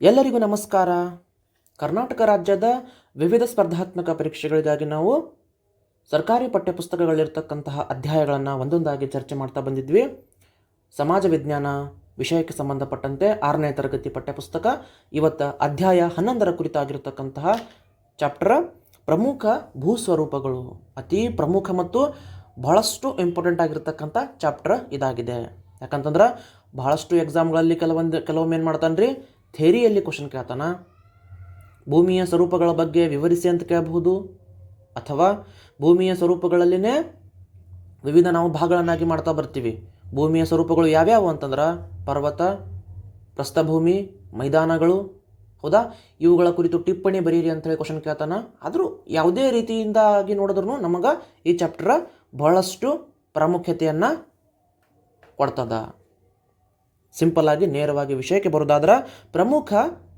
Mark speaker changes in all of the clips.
Speaker 1: ಎಲ್ಲರಿಗೂ ನಮಸ್ಕಾರ. ಕರ್ನಾಟಕ ರಾಜ್ಯದ ವಿವಿಧ ಸ್ಪರ್ಧಾತ್ಮಕ ಪರೀಕ್ಷೆಗಳಿಗಾಗಿ ನಾವು ಸರ್ಕಾರಿ ಪಠ್ಯಪುಸ್ತಕಗಳಿರ್ತಕ್ಕಂತಹ ಅಧ್ಯಾಯಗಳನ್ನು ಒಂದೊಂದಾಗಿ ಚರ್ಚೆ ಮಾಡ್ತಾ ಬಂದಿದ್ವಿ. ಸಮಾಜ ವಿಜ್ಞಾನ ವಿಷಯಕ್ಕೆ ಸಂಬಂಧಪಟ್ಟಂತೆ ಆರನೇ ತರಗತಿ ಪಠ್ಯಪುಸ್ತಕ, ಇವತ್ತು ಅಧ್ಯಾಯ ಹನ್ನೊಂದರ ಕುರಿತಾಗಿರ್ತಕ್ಕಂತಹ ಚಾಪ್ಟರ್ ಪ್ರಮುಖ ಭೂಸ್ವರೂಪಗಳು. ಅತಿ ಪ್ರಮುಖ ಮತ್ತು ಬಹಳಷ್ಟು ಇಂಪಾರ್ಟೆಂಟ್ ಆಗಿರ್ತಕ್ಕಂಥ ಚಾಪ್ಟರ್ ಇದಾಗಿದೆ. ಯಾಕಂತಂದ್ರೆ ಬಹಳಷ್ಟು ಎಕ್ಸಾಮ್ಗಳಲ್ಲಿ ಕೆಲವೊಂದು ಕೆಲವೊಮ್ಮೆ ಏನು ಮಾಡ್ತಾನೆ ರೀ ಥೇರಿಯಲ್ಲಿ ಕ್ವಶನ್ ಕೇಳ್ತಾನ? ಭೂಮಿಯ ಸ್ವರೂಪಗಳ ಬಗ್ಗೆ ವಿವರಿಸಿ ಅಂತ ಕೇಳಬಹುದು? ಅಥವಾ ಭೂಮಿಯ ಸ್ವರೂಪಗಳಲ್ಲಿನೇ ವಿವಿಧ ನಾವು ಭಾಗಗಳನ್ನಾಗಿ ಮಾಡ್ತಾ ಬರ್ತೀವಿ. ಭೂಮಿಯ ಸ್ವರೂಪಗಳು ಯಾವ್ಯಾವು ಅಂತಂದ್ರೆ ಪರ್ವತ, ಪ್ರಸ್ಥಭೂಮಿ, ಮೈದಾನಗಳು, ಹೌದಾ? ಇವುಗಳ ಕುರಿತು ಟಿಪ್ಪಣಿ ಬರೀರಿ ಅಂತ ಹೇಳಿ ಕ್ವಶನ್ ಕೇಳ್ತಾನ. ಆದರೂ ಯಾವುದೇ ರೀತಿಯಿಂದಾಗಿ ನೋಡಿದ್ರು ನಮಗೆ ಈ ಚಾಪ್ಟರ್ ಬಹಳಷ್ಟು ಪ್ರಾಮುಖ್ಯತೆಯನ್ನು ಕೊಡ್ತದ. ಸಿಂಪಲ್ ಆಗಿ, ನೇರವಾಗಿ ವಿಷಯಕ್ಕೆ ಬರೋದಾದ್ರೆ ಪ್ರಮುಖ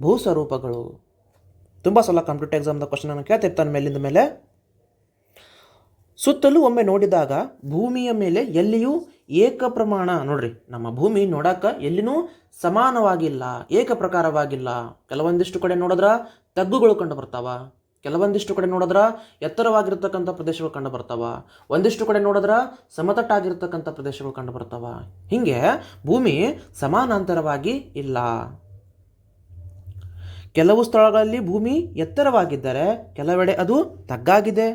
Speaker 1: ಭೂಸ್ವರೂಪಗಳು. ತುಂಬ ಸಲ ಕಂಪ್ಯೂಟರ್ ಎಕ್ಸಾಮ್ದ ಕ್ವಶನನ್ನು ಕೇಳ್ತಿರ್ತಾನೆ ಮೇಲಿಂದ ಮೇಲೆ. ಸುತ್ತಲೂ ಒಮ್ಮೆ ನೋಡಿದಾಗ ಭೂಮಿಯ ಮೇಲೆ ಎಲ್ಲಿಯೂ ಏಕ ಪ್ರಮಾಣ, ನೋಡ್ರಿ, ನಮ್ಮ ಭೂಮಿ ನೋಡಕ್ಕೆ ಎಲ್ಲಿನೂ ಸಮಾನವಾಗಿಲ್ಲ ಏಕ ಪ್ರಕಾರವಾಗಿಲ್ಲ ಕೆಲವೊಂದಿಷ್ಟು ಕಡೆ ನೋಡಿದ್ರ ತಗ್ಗುಗಳು ಕಂಡು ಬರ್ತಾವ. ಕೆಲವೊಂದಿಷ್ಟು ಕಡೆ ನೋಡಿದ್ರೆ ಎತ್ತರವಾಗಿರ್ತಕ್ಕಂಥ ಪ್ರದೇಶಗಳು ಕಂಡು ಬರ್ತಾವ. ಒಂದಿಷ್ಟು ಕಡೆ ನೋಡಿದ್ರೆ ಸಮತಟ್ಟಾಗಿರ್ತಕ್ಕಂಥ ಪ್ರದೇಶಗಳು ಕಂಡು ಬರ್ತಾವ. ಹೀಗೆ ಭೂಮಿ ಸಮಾನಾಂತರವಾಗಿ ಇಲ್ಲ. ಕೆಲವು ಸ್ಥಳಗಳಲ್ಲಿ ಭೂಮಿ ಎತ್ತರವಾಗಿದ್ದರೆ ಕೆಲವೆಡೆ ಅದು ತಗ್ಗಾಗಿದೆ.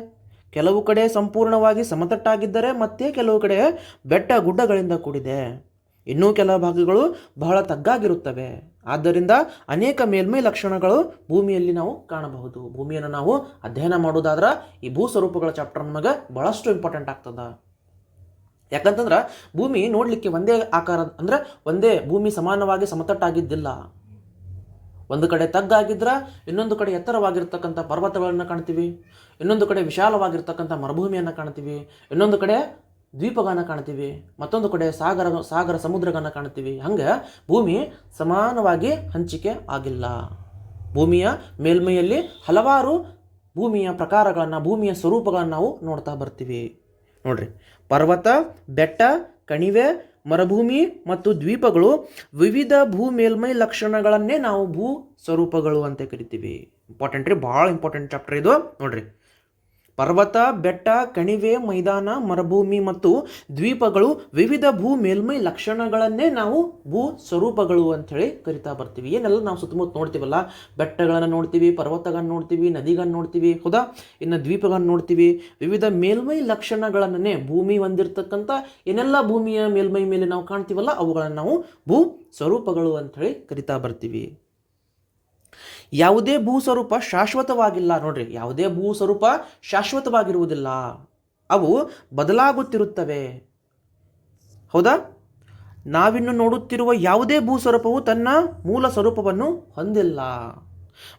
Speaker 1: ಕೆಲವು ಕಡೆ ಸಂಪೂರ್ಣವಾಗಿ ಸಮತಟ್ಟಾಗಿದ್ದರೆ ಮತ್ತೆ ಕೆಲವು ಕಡೆ ಬೆಟ್ಟ ಗುಡ್ಡಗಳಿಂದ ಕೂಡಿದೆ. ಇನ್ನೂ ಕೆಲ ಭಾಗಗಳು ಬಹಳ ತಗ್ಗಾಗಿರುತ್ತವೆ. ಆದ್ದರಿಂದ ಅನೇಕ ಮೇಲ್ಮೈ ಲಕ್ಷಣಗಳು ಭೂಮಿಯಲ್ಲಿ ನಾವು ಕಾಣಬಹುದು. ಭೂಮಿಯನ್ನು ನಾವು ಅಧ್ಯಯನ ಮಾಡೋದಾದ್ರೆ ಈ ಭೂ ಸ್ವರೂಪಗಳ ಚಾಪ್ಟರ್ ನಮಗೆ ಬಹಳಷ್ಟು ಇಂಪಾರ್ಟೆಂಟ್ ಆಗ್ತದೆ. ಯಾಕಂತಂದ್ರೆ ಭೂಮಿ ನೋಡಲಿಕ್ಕೆ ಒಂದೇ ಆಕಾರ ಅಂದ್ರೆ ಒಂದೇ ಭೂಮಿ ಸಮಾನವಾಗಿ ಸಮತಟ್ಟಾಗಿದ್ದಿಲ್ಲ. ಒಂದು ಕಡೆ ತಗ್ಗಾಗಿದ್ರೆ ಇನ್ನೊಂದು ಕಡೆ ಎತ್ತರವಾಗಿರ್ತಕ್ಕಂಥ ಪರ್ವತಗಳನ್ನು ಕಾಣ್ತೀವಿ. ಇನ್ನೊಂದು ಕಡೆ ವಿಶಾಲವಾಗಿರ್ತಕ್ಕಂಥ ಮರುಭೂಮಿಯನ್ನು ಕಾಣ್ತೀವಿ. ಇನ್ನೊಂದು ಕಡೆ ದ್ವೀಪಗಳನ್ನು ಕಾಣ್ತೀವಿ, ಮತ್ತೊಂದು ಕಡೆ ಸಾಗರ ಸಾಗರ ಸಮುದ್ರಗಳನ್ನು ಕಾಣ್ತೀವಿ. ಹಂಗೆ ಭೂಮಿ ಸಮಾನವಾಗಿ ಹಂಚಿಕೆ ಆಗಿಲ್ಲ. ಭೂಮಿಯ ಮೇಲ್ಮೈಯಲ್ಲಿ ಹಲವಾರು ಭೂಮಿಯ ಪ್ರಕಾರಗಳನ್ನು, ಭೂಮಿಯ ಸ್ವರೂಪಗಳನ್ನು ನಾವು ನೋಡ್ತಾ ಬರ್ತೀವಿ. ನೋಡ್ರಿ, ಪರ್ವತ, ಬೆಟ್ಟ, ಕಣಿವೆ, ಮರುಭೂಮಿ ಮತ್ತು ದ್ವೀಪಗಳು ವಿವಿಧ ಭೂ ಮೇಲ್ಮೈ ಲಕ್ಷಣಗಳನ್ನೇ ನಾವು ಭೂ ಸ್ವರೂಪಗಳು ಅಂತ ಕರಿತೀವಿ. ಇಂಪಾರ್ಟೆಂಟ್ ರೀ, ಭಾಳ ಇಂಪಾರ್ಟೆಂಟ್ ಚಾಪ್ಟರ್ ಇದು. ನೋಡ್ರಿ ಪರ್ವತ, ಬೆಟ್ಟ, ಕಣಿವೆ, ಮೈದಾನ, ಮರುಭೂಮಿ ಮತ್ತು ದ್ವೀಪಗಳು ವಿವಿಧ ಭೂ ಮೇಲ್ಮೈ ಲಕ್ಷಣಗಳನ್ನೇ ನಾವು ಭೂ ಸ್ವರೂಪಗಳು ಅಂಥೇಳಿ ಕರಿತಾ ಬರ್ತೀವಿ. ಏನೆಲ್ಲ ನಾವು ಸುತ್ತಮುತ್ತ ನೋಡ್ತೀವಲ್ಲ? ಬೆಟ್ಟಗಳನ್ನು ನೋಡ್ತೀವಿ, ಪರ್ವತಗಳನ್ನು ನೋಡ್ತೀವಿ, ನದಿಗಳನ್ನು ನೋಡ್ತೀವಿ, ಹೌದಾ? ಇನ್ನು ದ್ವೀಪಗಳನ್ನು ನೋಡ್ತೀವಿ. ವಿವಿಧ ಮೇಲ್ಮೈ ಲಕ್ಷಣಗಳನ್ನೇ ಭೂಮಿ ಹೊಂದಿರತಕ್ಕಂಥ ಏನೆಲ್ಲ ಭೂಮಿಯ ಮೇಲ್ಮೈ ಮೇಲೆ ನಾವು ಕಾಣ್ತೀವಲ್ಲ, ಅವುಗಳನ್ನು ನಾವು ಭೂ ಸ್ವರೂಪಗಳು ಅಂಥೇಳಿ ಕರಿತಾ ಬರ್ತೀವಿ. ಯಾವುದೇ ಭೂ ಸ್ವರೂಪ ಶಾಶ್ವತವಾಗಿಲ್ಲ. ನೋಡ್ರಿ, ಯಾವುದೇ ಭೂ ಸ್ವರೂಪ ಶಾಶ್ವತವಾಗಿರುವುದಿಲ್ಲ. ಅವು ಬದಲಾಗುತ್ತಿರುತ್ತವೆ. ಹೌದಾ? ನಾವಿನ್ನು ನೋಡುತ್ತಿರುವ ಯಾವುದೇ ಭೂ ಸ್ವರೂಪವು ತನ್ನ ಮೂಲ ಸ್ವರೂಪವನ್ನು ಹೊಂದಿಲ್ಲ.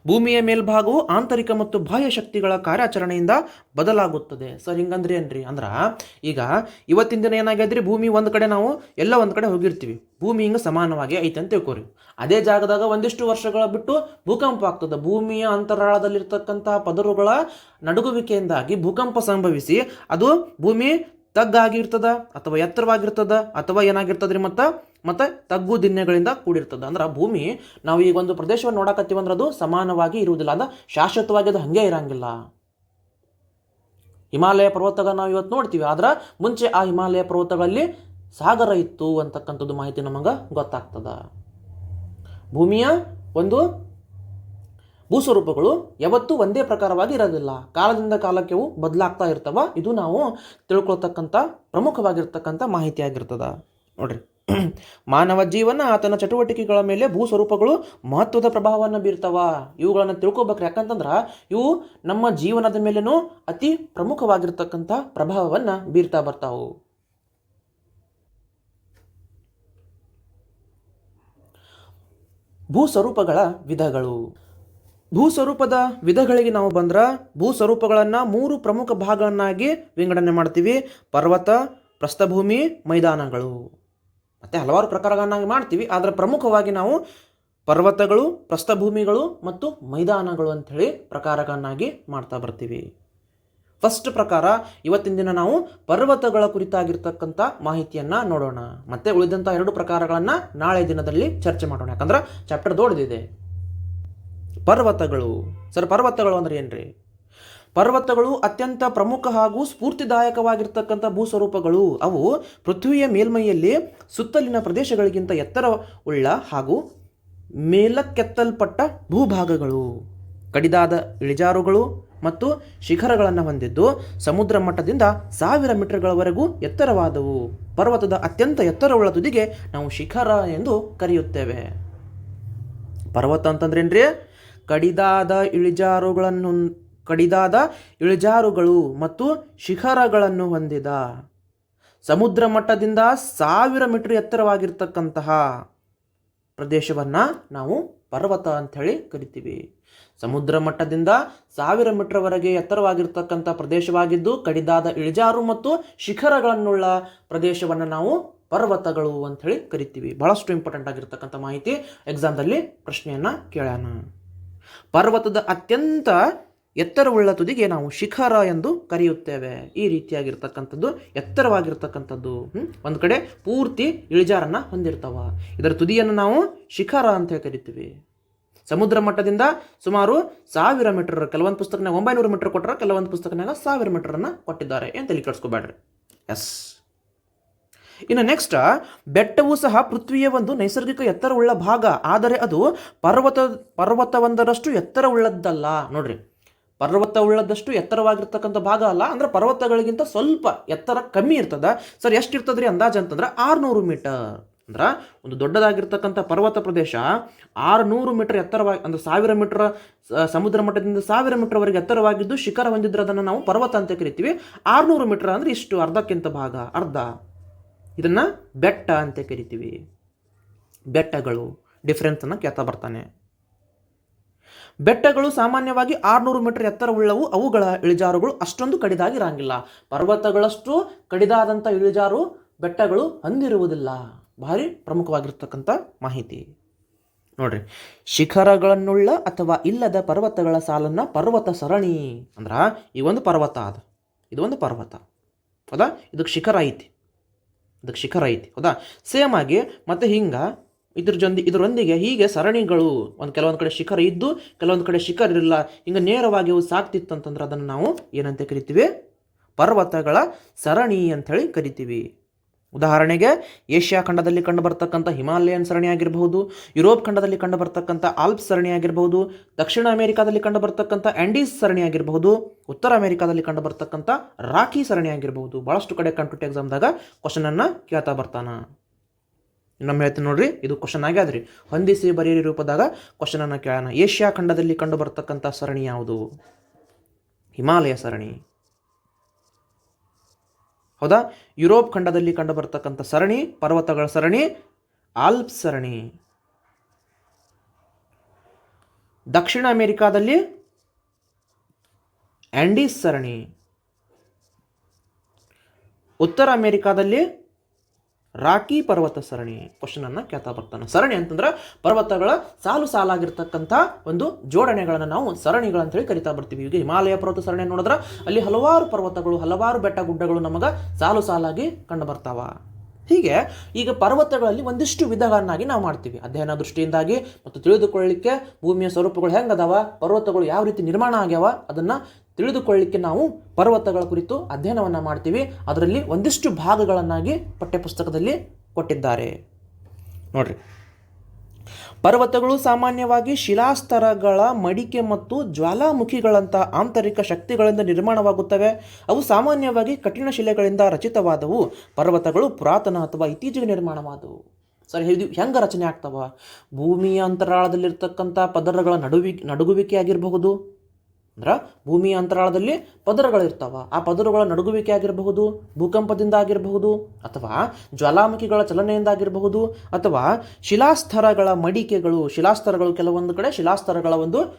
Speaker 1: ಭೂಮಿಯ ಮೇಲ್ಭಾಗವು ಆಂತರಿಕ ಮತ್ತು ಬಾಹ್ಯ ಶಕ್ತಿಗಳ ಕಾರ್ಯಾಚರಣೆಯಿಂದ ಬದಲಾಗುತ್ತದೆ. ಸರ್, ಹಿಂಗಂದ್ರೆ ಏನ್ರಿ? ಅಂದ್ರೆ, ಈಗ ಇವತ್ತಿನ ದಿನ ಏನಾಗ್ಯದ್ರಿ? ಭೂಮಿ ಒಂದು ಕಡೆ ನಾವು ಎಲ್ಲ ಒಂದು ಕಡೆ ಹೋಗಿರ್ತೀವಿ. ಭೂಮಿ ಹಿಂಗೆ ಸಮಾನವಾಗಿ ಐತೆ ಅಂತ ತಿಳ್ಕೊರಿ. ಅದೇ ಜಾಗದಾಗ ಒಂದಿಷ್ಟು ವರ್ಷಗಳ ಬಿಟ್ಟು ಭೂಕಂಪ ಆಗ್ತದೆ. ಭೂಮಿಯ ಅಂತರಾಳದಲ್ಲಿರ್ತಕ್ಕಂತಹ ಪದರುಗಳ ನಡುಗುವಿಕೆಯಿಂದಾಗಿ ಭೂಕಂಪ ಸಂಭವಿಸಿ ಅದು ಭೂಮಿ ತಗ್ಗಾಗಿರ್ತದ ಅಥವಾ ಎತ್ತರವಾಗಿರ್ತದ ಅಥವಾ ಏನಾಗಿರ್ತದ್ರಿ ಮತ್ತು ಮತ್ತು ತಗ್ಗು ದಿನ್ನೆಗಳಿಂದ ಕೂಡಿರ್ತದೆ. ಅಂದ್ರೆ ಭೂಮಿ ನಾವು ಈಗ ಒಂದು ಪ್ರದೇಶವನ್ನು ನೋಡಕತ್ತೀವಿ ಅಂದ್ರೆ ಅದು ಸಮಾನವಾಗಿ ಇರುವುದಿಲ್ಲ. ಅಂದ್ರೆ ಶಾಶ್ವತವಾಗಿ ಅದು ಹಾಗೆ ಇರಂಗಿಲ್ಲ. ಹಿಮಾಲಯ ಪರ್ವತಗಳನ್ನ ನಾವು ಇವತ್ತು ನೋಡ್ತೀವಿ. ಆದ್ರೆ ಮುಂಚೆ ಆ ಹಿಮಾಲಯ ಪರ್ವತಗಳಲ್ಲಿ ಸಾಗರ ಇತ್ತು ಅಂತಕ್ಕಂಥದ್ದು ಮಾಹಿತಿ ನಮಗೆ ಗೊತ್ತಾಗ್ತದ. ಭೂಮಿಯ ಒಂದು ಭೂಸ್ವರೂಪಗಳು ಯಾವತ್ತೂ ಒಂದೇ ಪ್ರಕಾರವಾಗಿ ಇರೋದಿಲ್ಲ. ಕಾಲದಿಂದ ಕಾಲಕ್ಕೆ ಅವು ಬದಲಾಗ್ತಾ ಇರ್ತವ. ಇದು ನಾವು ತಿಳ್ಕೊಳ್ತಕ್ಕಂಥ ಪ್ರಮುಖವಾಗಿರ್ತಕ್ಕಂಥ ಮಾಹಿತಿ ಆಗಿರ್ತದ ನೋಡ್ರಿ. ಮಾನವ ಜೀವನ ಆತನ ಚಟುವಟಿಕೆಗಳ ಮೇಲೆ ಭೂ ಸ್ವರೂಪಗಳು ಮಹತ್ವದ ಪ್ರಭಾವವನ್ನು ಬೀರ್ತವ. ಇವುಗಳನ್ನು ತಿಳ್ಕೊಬೇಕು ಯಾಕಂತಂದ್ರೆ ಇವು ನಮ್ಮ ಜೀವನದ ಮೇಲೇನೂ ಅತಿ ಪ್ರಮುಖವಾಗಿರ್ತಕ್ಕಂಥ ಪ್ರಭಾವವನ್ನು ಬೀರ್ತಾ ಬರ್ತಾವು. ಭೂ ಸ್ವರೂಪಗಳ ವಿಧಗಳು. ಭೂ ಸ್ವರೂಪದ ವಿಧಗಳಿಗೆ ನಾವು ಬಂದ್ರೆ ಭೂ ಸ್ವರೂಪಗಳನ್ನು ಮೂರು ಪ್ರಮುಖ ಭಾಗಗಳನ್ನಾಗಿ ವಿಂಗಡಣೆ ಮಾಡ್ತೀವಿ. ಪರ್ವತ, ಪ್ರಸ್ಥಭೂಮಿ, ಮೈದಾನಗಳು. ಮತ್ತು ಹಲವಾರು ಪ್ರಕಾರಗಳನ್ನಾಗಿ ಮಾಡ್ತೀವಿ. ಆದರೆ ಪ್ರಮುಖವಾಗಿ ನಾವು ಪರ್ವತಗಳು, ಪ್ರಸ್ಥಭೂಮಿಗಳು ಮತ್ತು ಮೈದಾನಗಳು ಅಂಥೇಳಿ ಪ್ರಕಾರಗಳನ್ನಾಗಿ ಮಾಡ್ತಾ ಬರ್ತೀವಿ. ಫಸ್ಟ್ ಪ್ರಕಾರ ಇವತ್ತಿನ ದಿನ ನಾವು ಪರ್ವತಗಳ ಕುರಿತಾಗಿರ್ತಕ್ಕಂಥ ಮಾಹಿತಿಯನ್ನು ನೋಡೋಣ. ಮತ್ತೆ ಉಳಿದಂಥ ಎರಡು ಪ್ರಕಾರಗಳನ್ನು ನಾಳೆ ದಿನದಲ್ಲಿ ಚರ್ಚೆ ಮಾಡೋಣ. ಯಾಕಂದ್ರೆ ಚಾಪ್ಟರ್ ದೊಡ್ಡದಿದೆ ಪರ್ವತಗಳು. ಸರ್, ಪರ್ವತಗಳು ಅಂದ್ರೆ ಏನ್ರಿ? ಪರ್ವತಗಳು ಅತ್ಯಂತ ಪ್ರಮುಖ ಹಾಗೂ ಸ್ಫೂರ್ತಿದಾಯಕವಾಗಿರ್ತಕ್ಕಂಥ ಭೂಸ್ವರೂಪಗಳು. ಅವು ಪೃಥ್ವಿಯ ಮೇಲ್ಮೈಯಲ್ಲಿ ಸುತ್ತಲಿನ ಪ್ರದೇಶಗಳಿಗಿಂತ ಎತ್ತರ ಉಳ್ಳ ಹಾಗೂ ಮೇಲಕ್ಕೆತ್ತಲ್ಪಟ್ಟ ಭೂಭಾಗಗಳು. ಕಡಿದಾದ ಇಳಿಜಾರುಗಳು ಮತ್ತು ಶಿಖರಗಳನ್ನು ಹೊಂದಿದ್ದು ಸಮುದ್ರ ಮಟ್ಟದಿಂದ ಸಾವಿರ ಮೀಟರ್ಗಳವರೆಗೂ ಎತ್ತರವಾದವು. ಪರ್ವತದ ಅತ್ಯಂತ ಎತ್ತರವುಳ್ಳ ತುದಿಗೆ ನಾವು ಶಿಖರ ಎಂದು ಕರೆಯುತ್ತೇವೆ. ಪರ್ವತ ಅಂತಂದ್ರೇನ್ರಿ? ಕಡಿದಾದ ಇಳಿಜಾರುಗಳನ್ನು ಕಡಿದಾದ ಇಳಿಜಾರುಗಳು ಮತ್ತು ಶಿಖರಗಳನ್ನು ಹೊಂದಿದ. ಸಮುದ್ರ ಮಟ್ಟದಿಂದ ಸಾವಿರ ಮೀಟರ್ ಎತ್ತರವಾಗಿರ್ತಕ್ಕಂತಹ ಪ್ರದೇಶವನ್ನು ನಾವು ಪರ್ವತ ಅಂಥೇಳಿ ಕರಿತೀವಿ. ಸಮುದ್ರ ಮಟ್ಟದಿಂದ ಸಾವಿರ ಮೀಟರ್ವರೆಗೆ ಎತ್ತರವಾಗಿರ್ತಕ್ಕಂಥ ಪ್ರದೇಶವಾಗಿದ್ದು, ಕಡಿದಾದ ಇಳಿಜಾರು ಮತ್ತು ಶಿಖರಗಳನ್ನುಳ್ಳ ಪ್ರದೇಶವನ್ನು ನಾವು ಪರ್ವತಗಳು ಅಂಥೇಳಿ ಕರಿತೀವಿ. ಬಹಳಷ್ಟು ಇಂಪಾರ್ಟೆಂಟ್ ಆಗಿರ್ತಕ್ಕಂಥ ಮಾಹಿತಿ ಎಕ್ಸಾಮ್ದಲ್ಲಿ ಪ್ರಶ್ನೆಯನ್ನು ಕೇಳೋಣ ಪರ್ವತದ ಅತ್ಯಂತ ಎತ್ತರವುಳ್ಳ ತುದಿಗೆ ನಾವು ಶಿಖರ ಎಂದು ಕರೆಯುತ್ತೇವೆ. ಈ ರೀತಿಯಾಗಿರ್ತಕ್ಕಂಥದ್ದು, ಎತ್ತರವಾಗಿರ್ತಕ್ಕಂಥದ್ದು? ಒಂದು ಕಡೆ ಪೂರ್ತಿ ಇಳಿಜಾರನ್ನು ಹೊಂದಿರ್ತಾವ. ಇದರ ತುದಿಯನ್ನು ನಾವು ಶಿಖರ ಅಂತ ಹೇಳಿ ಕರಿತೀವಿ. ಸಮುದ್ರ ಮಟ್ಟದಿಂದ ಸುಮಾರು ಸಾವಿರ ಮೀಟರ್, ಕೆಲವೊಂದು ಪುಸ್ತಕನಾಗ ಒಂಬೈನೂರು ಮೀಟರ್ ಕೊಟ್ಟರೆ ಕೆಲವೊಂದು ಪುಸ್ತಕನಾಗ ಸಾವಿರ ಮೀಟರನ್ನು ಕೊಟ್ಟಿದ್ದಾರೆ ಅಂತ ತಲೆ ಕಳಿಸ್ಕೋಬೇಡ್ರಿ. ಎಸ್ ಇನ್ನು ನೆಕ್ಸ್ಟ್ ಬೆಟ್ಟವು ಸಹ ಪೃಥ್ವಿಯ ಒಂದು ನೈಸರ್ಗಿಕ ಎತ್ತರವುಳ್ಳ ಭಾಗ, ಆದರೆ ಅದು ಪರ್ವತ, ಪರ್ವತವೊಂದರಷ್ಟು ಎತ್ತರವುಳ್ಳದ್ದಲ್ಲ. ನೋಡ್ರಿ. ಪರ್ವತವುಳ್ಳದಷ್ಟು ಎತ್ತರವಾಗಿರ್ತಕ್ಕಂಥ ಭಾಗ ಅಲ್ಲ, ಅಂದ್ರೆ ಪರ್ವತಗಳಿಗಿಂತ ಸ್ವಲ್ಪ ಎತ್ತರ ಕಮ್ಮಿ ಇರ್ತದ. ಸರ್ ಎಷ್ಟು ಇರ್ತದ್ರಿ ಅಂದಾಜು ಅಂತಂದ್ರೆ ಆರುನೂರು ಮೀಟರ್. ಅಂದ್ರೆ ಒಂದು ದೊಡ್ಡದಾಗಿರ್ತಕ್ಕಂಥ ಪರ್ವತ ಪ್ರದೇಶ ಆರುನೂರು ಮೀಟರ್ ಎತ್ತರವಾಗಿ ಅಂದ್ರೆ ಸಾವಿರ ಮೀಟರ್ ಸಮುದ್ರ ಮಟ್ಟದಿಂದ ಸಾವಿರ ಮೀಟರ್ವರೆಗೆ ಎತ್ತರವಾಗಿದ್ದು ಶಿಖರ ಹೊಂದಿದ್ರೆ ಅದನ್ನು ನಾವು ಪರ್ವತ ಅಂತ ಕರಿತೀವಿ. ಆರುನೂರು ಮೀಟರ್ ಅಂದ್ರೆ ಇಷ್ಟು, ಅರ್ಧಕ್ಕಿಂತ ಭಾಗ, ಅರ್ಧ. ಇದನ್ನು ಬೆಟ್ಟ ಅಂತ ಕರಿತೀವಿ. ಬೆಟ್ಟಗಳು ಡಿಫ್ರೆನ್ಸನ್ನು ಕೇಳ್ತಾ ಬರ್ತಾನೆ. ಬೆಟ್ಟಗಳು ಸಾಮಾನ್ಯವಾಗಿ ಆರುನೂರು ಮೀಟರ್ ಎತ್ತರವುಳ್ಳವು. ಅವುಗಳ ಇಳಿಜಾರುಗಳು ಅಷ್ಟೊಂದು ಕಡಿದಾಗಿರಂಗಿಲ್ಲ ಪರ್ವತಗಳಷ್ಟು ಕಡಿದಾದಂಥ ಇಳಿಜಾರು ಬೆಟ್ಟಗಳು ಹೊಂದಿರುವುದಿಲ್ಲ ಭಾರಿ ಪ್ರಮುಖವಾಗಿರ್ತಕ್ಕಂಥ ಮಾಹಿತಿ. ನೋಡ್ರಿ, ಶಿಖರಗಳನ್ನುಳ್ಳ ಅಥವಾ ಇಲ್ಲದ ಪರ್ವತಗಳ ಸಾಲನ್ನ ಪರ್ವತ ಸರಣಿ ಅಂದ್ರೆ ಈ ಒಂದು ಪರ್ವತ ಅದು. ಇದು ಒಂದು ಪರ್ವತ. ಹೌದಾ? ಇದಕ್ಕೆ ಶಿಖರ ಐತಿ. ಇದಕ್ಕೆ ಶಿಖರ ಐತಿ. ಹೌದಾ? ಸೇಮ್ ಆಗಿ ಮತ್ತೆ ಹಿಂಗ ಇದ್ರ ಜೊತೆ ಇದರೊಂದಿಗೆ ಹೀಗೆ ಸರಣಿಗಳು ಒಂದು ಕೆಲವೊಂದು ಕಡೆ ಶಿಖರ ಇದ್ದು ಕೆಲವೊಂದು ಕಡೆ ಶಿಖರ ಇರಲಿಲ್ಲ ಹಿಂಗೆ ನೇರವಾಗಿ ಅವು ಸಾಕ್ತಿತ್ತು ಅಂತಂದ್ರೆ ಅದನ್ನು ನಾವು ಏನಂತ ಕರಿತೀವಿ? ಪರ್ವತಗಳ ಸರಣಿ ಅಂಥೇಳಿ ಕರಿತೀವಿ. ಉದಾಹರಣೆಗೆ ಏಷ್ಯಾ ಖಂಡದಲ್ಲಿ ಕಂಡುಬರ್ತಕ್ಕಂಥ ಹಿಮಾಲಯನ್ ಸರಣಿ ಆಗಿರಬಹುದು, ಯುರೋಪ್ ಖಂಡದಲ್ಲಿ ಕಂಡುಬರ್ತಕ್ಕಂಥ ಆಲ್ಪ್ಸ್ ಸರಣಿ ಆಗಿರಬಹುದು, ದಕ್ಷಿಣ ಅಮೆರಿಕಾದಲ್ಲಿ ಕಂಡುಬರ್ತಕ್ಕಂಥ ಆ್ಯಂಡೀಸ್ ಸರಣಿ ಆಗಿರಬಹುದು, ಉತ್ತರ ಅಮೆರಿಕಾದಲ್ಲಿ ಕಂಡುಬರ್ತಕ್ಕಂಥ ರಾಖಿ ಸರಣಿ ಆಗಿರಬಹುದು. ಭಾಳಷ್ಟು ಕಡೆ ಕಂಪ್ಯೂಟರ್ ಎಕ್ಸಾಮ್ದಾಗ ಕ್ವಶನನ್ನು ಕೇಳ್ತಾ ಬರ್ತಾನ. ಇನ್ನೊಮ್ಮೆ ಹೇಳ್ತೀನಿ ನೋಡ್ರಿ, ಇದು ಕ್ವಶನ್ ಆಗ್ಯಾದ್ರಿ ಹೊಂದಿಸಿ ಬರೀರಿ ರೂಪದಾಗ ಕ್ವಶನನ್ನು ಕೇಳೋಣ. ಏಷ್ಯಾ ಖಂಡದಲ್ಲಿ ಕಂಡುಬರ್ತಕ್ಕಂಥ ಸರಣಿ ಯಾವುದು? ಹಿಮಾಲಯ ಸರಣಿ. ಹೌದಾ? ಯುರೋಪ್ ಖಂಡದಲ್ಲಿ ಕಂಡುಬರ್ತಕ್ಕಂಥ ಸರಣಿ, ಪರ್ವತಗಳ ಸರಣಿ, ಆಲ್ಪ್ ಸರಣಿ. ದಕ್ಷಿಣ ಅಮೆರಿಕಾದಲ್ಲಿ ಆ್ಯಂಡೀಸ್ ಸರಣಿ. ಉತ್ತರ ಅಮೆರಿಕಾದಲ್ಲಿ ರಾಕಿ ಪರ್ವತ ಸರಣಿ ಕ್ವಶನನ್ನು ಕೇಳ್ತಾ ಬರ್ತಾನೆ. ಸರಣಿ ಅಂತಂದ್ರೆ ಪರ್ವತಗಳ ಸಾಲು ಸಾಲಾಗಿರ್ತಕ್ಕಂಥ ಒಂದು ಜೋಡಣೆಗಳನ್ನು ನಾವು ಸರಣಿಗಳಂತೇಳಿ ಕರಿತಾ ಬರ್ತೀವಿ. ಈಗ ಹಿಮಾಲಯ ಪರ್ವತ ಸರಣಿ ನೋಡಿದ್ರೆ ಅಲ್ಲಿ ಹಲವಾರು ಪರ್ವತಗಳು, ಹಲವಾರು ಬೆಟ್ಟ ಗುಡ್ಡಗಳು ನಮಗೆ ಸಾಲು ಸಾಲಾಗಿ ಕಂಡು ಬರ್ತಾವ. ಹೀಗೆ ಈಗ ಪರ್ವತಗಳಲ್ಲಿ ಒಂದಿಷ್ಟು ವಿಧಗಳನ್ನಾಗಿ ನಾವು ಮಾಡ್ತೀವಿ. ಅಧ್ಯಯನ ದೃಷ್ಟಿಯಿಂದಾಗಿ ಮತ್ತು ತಿಳಿದುಕೊಳ್ಳಲಿಕ್ಕೆ ಭೂಮಿಯ ಸ್ವರೂಪಗಳು ಹೆಂಗದಾವ, ಪರ್ವತಗಳು ಯಾವ ರೀತಿ ನಿರ್ಮಾಣ ಆಗ್ಯಾವ, ಅದನ್ನು ತಿಳಿದುಕೊಳ್ಳಲಿಕ್ಕೆ ನಾವು ಪರ್ವತಗಳ ಕುರಿತು ಅಧ್ಯಯನವನ್ನು ಮಾಡ್ತೀವಿ. ಅದರಲ್ಲಿ ಒಂದಿಷ್ಟು ಭಾಗಗಳನ್ನಾಗಿ ಪಠ್ಯಪುಸ್ತಕದಲ್ಲಿ ಕೊಟ್ಟಿದ್ದಾರೆ. ನೋಡ್ರಿ. ಪರ್ವತಗಳು ಸಾಮಾನ್ಯವಾಗಿ ಶಿಲಾಸ್ತರಗಳ ಮಡಿಕೆ ಮತ್ತು ಜ್ವಾಲಾಮುಖಿಗಳಂಥ ಆಂತರಿಕ ಶಕ್ತಿಗಳಿಂದ ನಿರ್ಮಾಣವಾಗುತ್ತವೆ. ಅವು ಸಾಮಾನ್ಯವಾಗಿ ಕಠಿಣ ಶಿಲೆಗಳಿಂದ ರಚಿತವಾದವು. ಪರ್ವತಗಳು ಪುರಾತನ ಅಥವಾ ಇತ್ತೀಚೆಗೆ ನಿರ್ಮಾಣವಾದವು. ಸರಿ, ಇದು ಹೆಂಗೆ ರಚನೆ ಆಗ್ತವ? ಭೂಮಿಯ ಅಂತರಾಳದಲ್ಲಿರ್ತಕ್ಕಂಥ ಪದರಗಳ ನಡುವಿ, ನಡುಗುವಿಕೆ ಆಗಿರಬಹುದು. ಅಂದ್ರೆ ಭೂಮಿಯ ಅಂತರಾಳದಲ್ಲಿ ಪದರಗಳಿರ್ತಾವ. ಆ ಪದರಗಳ ನಡುಗುವಿಕೆ ಆಗಿರಬಹುದು ಭೂಕಂಪದಿಂದ ಆಗಿರಬಹುದು ಅಥವಾ ಜ್ವಾಲಾಮುಖಿಗಳ ಚಲನೆಯಿಂದ ಆಗಿರಬಹುದು ಅಥವಾ ಶಿಲಾಸ್ತರಗಳ ಮಡಿಕೆಗಳು. ಶಿಲಾಸ್ತರಗಳು ಕೆಲವೊಂದು ಕಡೆ ಶಿಲಾಸ್ತರಗಳ ಒಂದು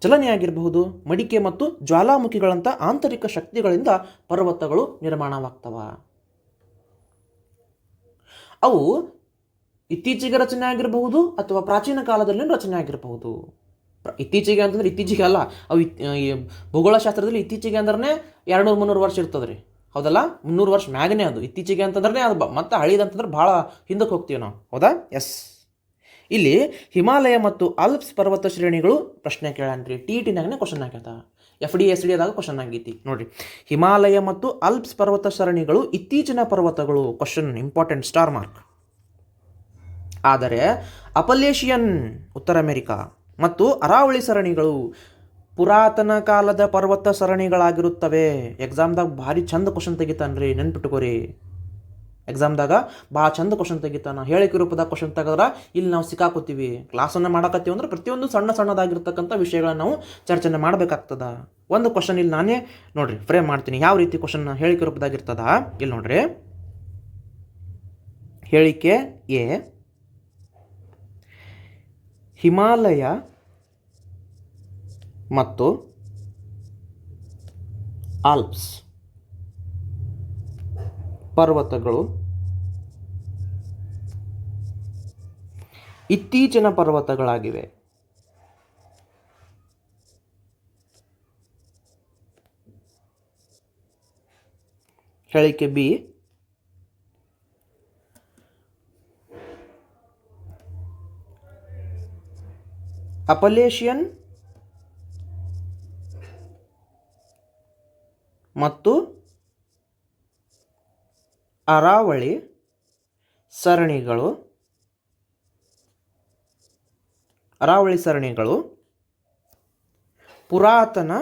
Speaker 1: ಚಲನೆಯಾಗಿರಬಹುದು. ಮಡಿಕೆ ಮತ್ತು ಜ್ವಾಲಾಮುಖಿಗಳಂಥ ಆಂತರಿಕ ಶಕ್ತಿಗಳಿಂದ ಪರ್ವತಗಳು ನಿರ್ಮಾಣವಾಗ್ತವ. ಅವು ಇತ್ತೀಚೆಗೆ ರಚನೆ ಆಗಿರಬಹುದು ಅಥವಾ ಪ್ರಾಚೀನ ಕಾಲದಲ್ಲಿ ರಚನೆ ಆಗಿರಬಹುದು ಇತ್ತೀಚೆಗೆ ಅಂತಂದ್ರೆ ಇತ್ತೀಚೆಗೆ ಅಲ್ಲ, ಅವು ಭೂಗೋಳಶಾಸ್ತ್ರದಲ್ಲಿ ಇತ್ತೀಚೆಗೆ ಅಂದ್ರೆ ಎರಡು ನೂರು ಮುನ್ನೂರು ವರ್ಷ ಇರ್ತದೆ ರೀ ಹೌದಲ್ಲ? ಮುನ್ನೂರು ವರ್ಷ ಮ್ಯಾಗನೇ ಅದು. ಇತ್ತೀಚೆಗೆ ಅಂತಂದ್ರೆ ಅದು ಬ- ಮತ್ತೆ ಹಳಿದಂತಂದ್ರೆ ಭಾಳ ಹಿಂದಕ್ಕೆ ಹೋಗ್ತೀವಿ ನಾವು. ಹೌದಾ? ಎಸ್ ಇಲ್ಲಿ ಹಿಮಾಲಯ ಮತ್ತು ಆಲ್ಪ್ಸ್ ಪರ್ವತ ಶ್ರೇಣಿಗಳು ಪ್ರಶ್ನೆ ಕೇಳಂತ್ರಿ. ಟಿ ಟಿನಾಗನೇ ಕ್ವಶನ್ ಆಗ್ಯದ ಎಫ್ ಡಿ ಎಸ್ ಡಿ ಆದಾಗ ಕ್ವಶನ್ ಆಗೈತಿ. ನೋಡ್ರಿ. ಹಿಮಾಲಯ ಮತ್ತು ಆಲ್ಪ್ಸ್ ಪರ್ವತ ಸರಣಿಗಳು ಇತ್ತೀಚಿನ ಪರ್ವತಗಳು. ಕ್ವಶನ್ ಇಂಪಾರ್ಟೆಂಟ್ ಸ್ಟಾರ್ ಮಾರ್ಕ್ ಆದರೆ ಅಪಲೇಷಿಯನ್ ಉತ್ತರ ಅಮೆರಿಕಾ. ಮತ್ತು ಅರಾವಳಿ ಸರಣಿಗಳು ಪುರಾತನ ಕಾಲದ ಪರ್ವತ ಸರಣಿಗಳಾಗಿರುತ್ತವೆ. ಎಕ್ಸಾಮ್ದಾಗ ಭಾರಿ ಚಂದ ಕ್ವಶನ್ ತೆಗಿತಾನ್ರಿ, ನೆನ್ಪಿಟ್ಕೋರಿ. ಎಕ್ಸಾಮ್ದಾಗ ಭಾಳ ಚಂದ ಕ್ವಶನ್ ತೆಗಿತಾನ. ಹೇಳಿಕೆ ರೂಪದಾಗ ಕ್ವಶನ್ ತೆಗೆದ್ರೆ ಇಲ್ಲಿ ನಾವು ಸಿಕ್ಕಾಕೋತೀವಿ. ಕ್ಲಾಸನ್ನು ಮಾಡಕತ್ತೀವಿ ಅಂದ್ರೆ ಪ್ರತಿಯೊಂದು ಸಣ್ಣ ಸಣ್ಣದಾಗಿರ್ತಕ್ಕಂಥ ವಿಷಯಗಳನ್ನ ನಾವು ಚರ್ಚನೆ ಮಾಡಬೇಕಾಗ್ತದ. ಒಂದು ಕ್ವಶನ್ ಇಲ್ಲಿ ನಾನೇ ನೋಡ್ರಿ ಫ್ರೇಮ್ ಮಾಡ್ತೀನಿ. ಯಾವ ರೀತಿ ಕ್ವಶನ್ ಹೇಳಿಕೆ ರೂಪದಾಗಿರ್ತದ? ಇಲ್ಲಿ ನೋಡ್ರಿ. ಹೇಳಿಕೆ ಎ. ಹಿಮಾಲಯ ಮತ್ತು ಆಲ್ಪ್ಸ್ ಪರ್ವತಗಳು. ಇತ್ತೀಚಿನ ಪರ್ವತಗಳಾಗಿವೆ. ಹೇಳಿಕೆ ಬಿ ಅಪಲೇಶಿಯನ್ ಮತ್ತು ಅರಾವಳಿ ಸರಣಿಗಳು ಅರಾವಳಿ ಸರಣಿಗಳು ಪುರಾತನ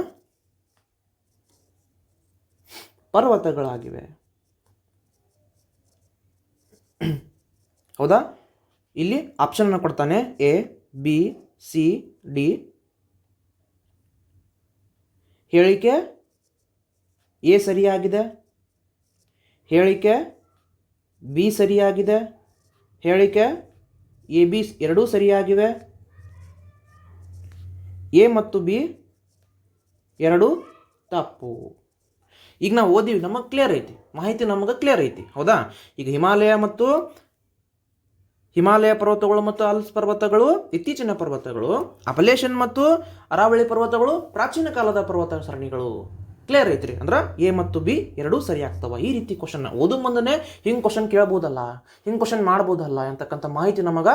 Speaker 1: ಪರ್ವತಗಳಾಗಿವೆ. ಹೌದಾ? ಇಲ್ಲಿ ಆಪ್ಷನ್ ಕೊಡ್ತಾನೆ ಎ ಬಿ ಸಿ ಡಿ ಹೇಳಿಕೆ ಎ ಸರಿಯಾಗಿದೆ. ಹೇಳಿಕೆ ಬಿ ಸರಿಯಾಗಿದೆ. ಹೇಳಿಕೆ ಎ ಬಿ ಎರಡೂ ಸರಿಯಾಗಿವೆ. ಎ ಮತ್ತು ಬಿ ಎರಡು ತಪ್ಪು. ಈಗ ನಾವು ಓದಿವಿ, ನಮಗೆ ಕ್ಲಿಯರ್ ಐತಿ. ಮಾಹಿತಿ ನಮಗೆ ಕ್ಲಿಯರ್ ಐತಿ. ಹೌದಾ? ಈಗ ಹಿಮಾಲಯ ಮತ್ತು ಹಿಮಾಲಯ ಪರ್ವತಗಳು ಮತ್ತು ಅಲ್ಸ್ ಪರ್ವತಗಳು, ಇತ್ತೀಚಿನ ಪರ್ವತಗಳು ಅಪಲೇಶನ್ ಮತ್ತು ಅರಾವಳಿ ಪರ್ವತಗಳು, ಪ್ರಾಚೀನ ಕಾಲದ ಪರ್ವತ ಸರಣಿಗಳು. ಕ್ಲಿಯರ್ ಐತ್ರಿ? ಅಂದ್ರೆ ಎ ಮತ್ತು ಬಿ ಎರಡೂ ಸರಿ ಈ ರೀತಿ ಕ್ವಶನ್ ಓದು ಮುಂದನೆ ಹಿಂಗೆ ಕ್ವಶನ್ ಕೇಳ್ಬೋದಲ್ಲ, ಹಿಂಗೆ ಕ್ವಶನ್ ಮಾಡ್ಬೋದಲ್ಲ ಅಂತಕ್ಕಂಥ ಮಾಹಿತಿ ನಮಗೆ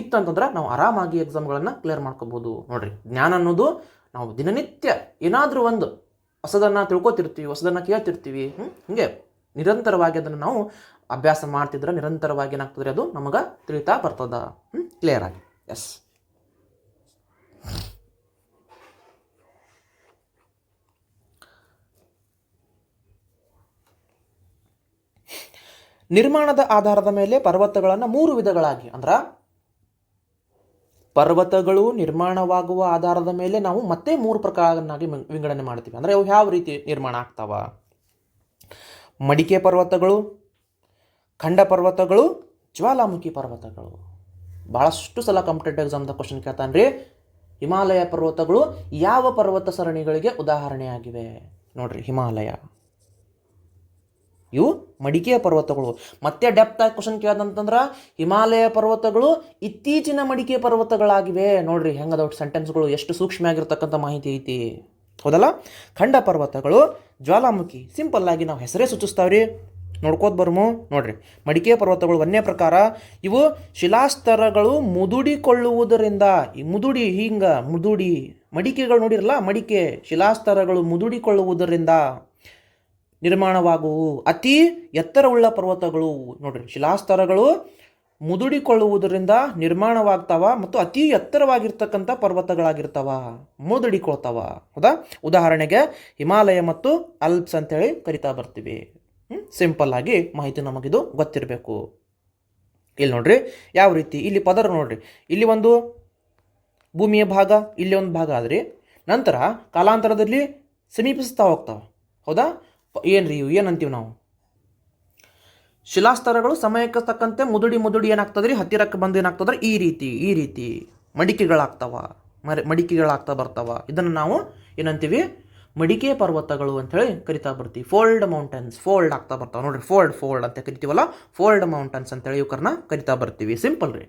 Speaker 1: ಇತ್ತಂತಂದ್ರೆ ನಾವು ಆರಾಮಾಗಿ ಎಕ್ಸಾಮ್ಗಳನ್ನು ಕ್ಲಿಯರ್ ಮಾಡ್ಕೋಬೋದು. ನೋಡ್ರಿ, ಜ್ಞಾನ ಅನ್ನೋದು ನಾವು ದಿನನಿತ್ಯ ಏನಾದರೂ ಒಂದು ಹೊಸದನ್ನು ತಿಳ್ಕೊತಿರ್ತೀವಿ, ಹೊಸದನ್ನು ಕೇಳ್ತಿರ್ತೀವಿ. ಹ್ಞೂ ಹಿಂಗೆ. ನಿರಂತರವಾಗಿ ಅದನ್ನು ನಾವು ಅಭ್ಯಾಸ ಮಾಡ್ತಿದ್ರೆ ನಿರಂತರವಾಗಿ ಏನಾಗ್ತದೆ ಅದು ನಮಗೆ ತಿಳಿತಾ ಬರ್ತದ. ಕ್ಲಿಯರ್ ಆಗಿ. ಎಸ್ ನಿರ್ಮಾಣದ ಆಧಾರದ ಮೇಲೆ ಪರ್ವತಗಳನ್ನು ಮೂರು ವಿಧಗಳಾಗಿ ಅಂದ್ರೆ ಪರ್ವತಗಳು ನಿರ್ಮಾಣವಾಗುವ ಆಧಾರದ ಮೇಲೆ ನಾವು ಮತ್ತೆ ಮೂರು ಪ್ರಕಾರನಾಗಿ ವಿಂಗಡಣೆ ಮಾಡ್ತೀವಿ. ಅಂದ್ರೆ ಅವು ಯಾವ ರೀತಿ ನಿರ್ಮಾಣ ಆಗ್ತಾವ? ಮಡಿಕೆ ಪರ್ವತಗಳು, ಖಂಡ ಪರ್ವತಗಳು, ಜ್ವಾಲಾಮುಖಿ ಪರ್ವತಗಳು. ಭಾಳಷ್ಟು ಸಲ ಕಾಂಪಿಟೇಟಿವ್ ಎಕ್ಸಾಮ್ದ ಕ್ವಶನ್ ಕೇಳ್ತಾನೆ ರೀ ಹಿಮಾಲಯ ಪರ್ವತಗಳು ಯಾವ ಪರ್ವತ ಸರಣಿಗಳಿಗೆ ಉದಾಹರಣೆಯಾಗಿವೆ? ನೋಡ್ರಿ, ಹಿಮಾಲಯ. ಇವು ಮಡಿಕೆಯ ಪರ್ವತಗಳು. ಮತ್ತೆ ಡೆಪ್ತ್ ಆಗಿ ಕ್ವಶನ್ ಕೇಳ್ದಂತಂದ್ರೆ, ಹಿಮಾಲಯ ಪರ್ವತಗಳು ಇತ್ತೀಚಿನ ಮಡಿಕೆ ಪರ್ವತಗಳಾಗಿವೆ. ನೋಡ್ರಿ ಹೆಂಗದ ಸೆಂಟೆನ್ಸ್ಗಳು ಎಷ್ಟು ಸೂಕ್ಷ್ಮ ಆಗಿರ್ತಕ್ಕಂಥ ಮಾಹಿತಿ ಐತಿ. ಹೌದಲ್ಲ? ಖಂಡ ಪರ್ವತಗಳು ಜ್ವಾಲಾಮುಖಿ, ಸಿಂಪಲ್ ಆಗಿ ನಾವು ಹೆಸರೇ ಸೂಚಿಸ್ತಾವ್ರಿ. ನೋಡ್ಕೋತ ಬರ್ಮು, ನೋಡ್ರಿ. ಮಡಿಕೆ ಪರ್ವತಗಳು ಒಂದೇ ಪ್ರಕಾರ ಇವು ಶಿಲಾಸ್ತರಗಳು ಮುದುಡಿಕೊಳ್ಳುವುದರಿಂದ, ಈ ಮುದುಡಿ ಹಿಂಗ, ಮುದುಡಿ ಮಡಿಕೆಗಳು ನೋಡಿರಲ್ಲ, ಮಡಿಕೆ ಶಿಲಾಸ್ತರಗಳು ಮುದುಡಿಕೊಳ್ಳುವುದರಿಂದ ನಿರ್ಮಾಣವಾಗುವು. ಅತಿ ಎತ್ತರವುಳ್ಳ ಪರ್ವತಗಳು, ನೋಡ್ರಿ, ಶಿಲಾಸ್ತರಗಳು ಮುದುಡಿಕೊಳ್ಳುವುದರಿಂದ ನಿರ್ಮಾಣವಾಗ್ತಾವ ಮತ್ತು ಅತಿ ಎತ್ತರವಾಗಿರ್ತಕ್ಕಂಥ ಪರ್ವತಗಳಾಗಿರ್ತಾವ. ಮುದುಡಿಕೊಳ್ತಾವ. ಹೌದಾ? ಉದಾಹರಣೆಗೆ ಹಿಮಾಲಯ ಮತ್ತು ಅಲ್ಪ್ಸ್ ಅಂತೇಳಿ ಕರಿತಾ ಬರ್ತೀವಿ. ಸಿಂಪಲ್ ಆಗಿ ಮಾಹಿತಿ ನಮಗಿದು ಗೊತ್ತಿರಬೇಕು. ಇಲ್ಲಿ ನೋಡ್ರಿ, ಯಾವ ರೀತಿ? ಇಲ್ಲಿ ಪದರ ನೋಡ್ರಿ. ಇಲ್ಲಿ ಒಂದು ಭೂಮಿಯ ಭಾಗ, ಇಲ್ಲಿ ಒಂದು ಭಾಗ ಆದ್ರಿ ನಂತರ ಕಾಲಾಂತರದಲ್ಲಿ ಸಮೀಪಿಸ್ತಾ ಹೋಗ್ತಾವ. ಹೌದಾ? ಏನು ಏನ್ರಿ ಇವು? ಏನಂತೀವಿ ನಾವು? ಶಿಲಾಸ್ತರಗಳು ಸಮಯಕ್ಕೆ ತಕ್ಕಂತೆ ಮುದುಡಿ ಮುದುಡಿ ಏನಾಗ್ತದ್ರಿ? ಹತ್ತಿರಕ್ಕೆ ಬಂದು ಏನಾಗ್ತದ್ರೆ? ಈ ರೀತಿ ಈ ರೀತಿ ಮಡಿಕೆಗಳಾಗ್ತವ, ಮರಿ, ಮಡಿಕೆಗಳಾಗ್ತಾ ಬರ್ತಾವ. ಇದನ್ನು ನಾವು ಏನಂತೀವಿ? ಮಡಿಕೆ ಪರ್ವತಗಳು ಅಂತೇಳಿ ಕರಿತಾ ಬರ್ತೀವಿ. ಫೋಲ್ಡ್ ಮೌಂಟನ್ಸ್, ಫೋಲ್ಡ್ ಆಗ್ತಾ ಬರ್ತಾವೆ. ನೋಡ್ರಿ, ಫೋಲ್ಡ್ ಫೋಲ್ಡ್ ಅಂತ ಕರಿತೀವಲ್ಲ? ಫೋಲ್ಡ್ ಮೌಂಟನ್ಸ್ ಅಂತೇಳಿ ಇವ್ಕರನ್ನ ಕರಿತಾ ಬರ್ತೀವಿ. ಸಿಂಪಲ್ ರೀ.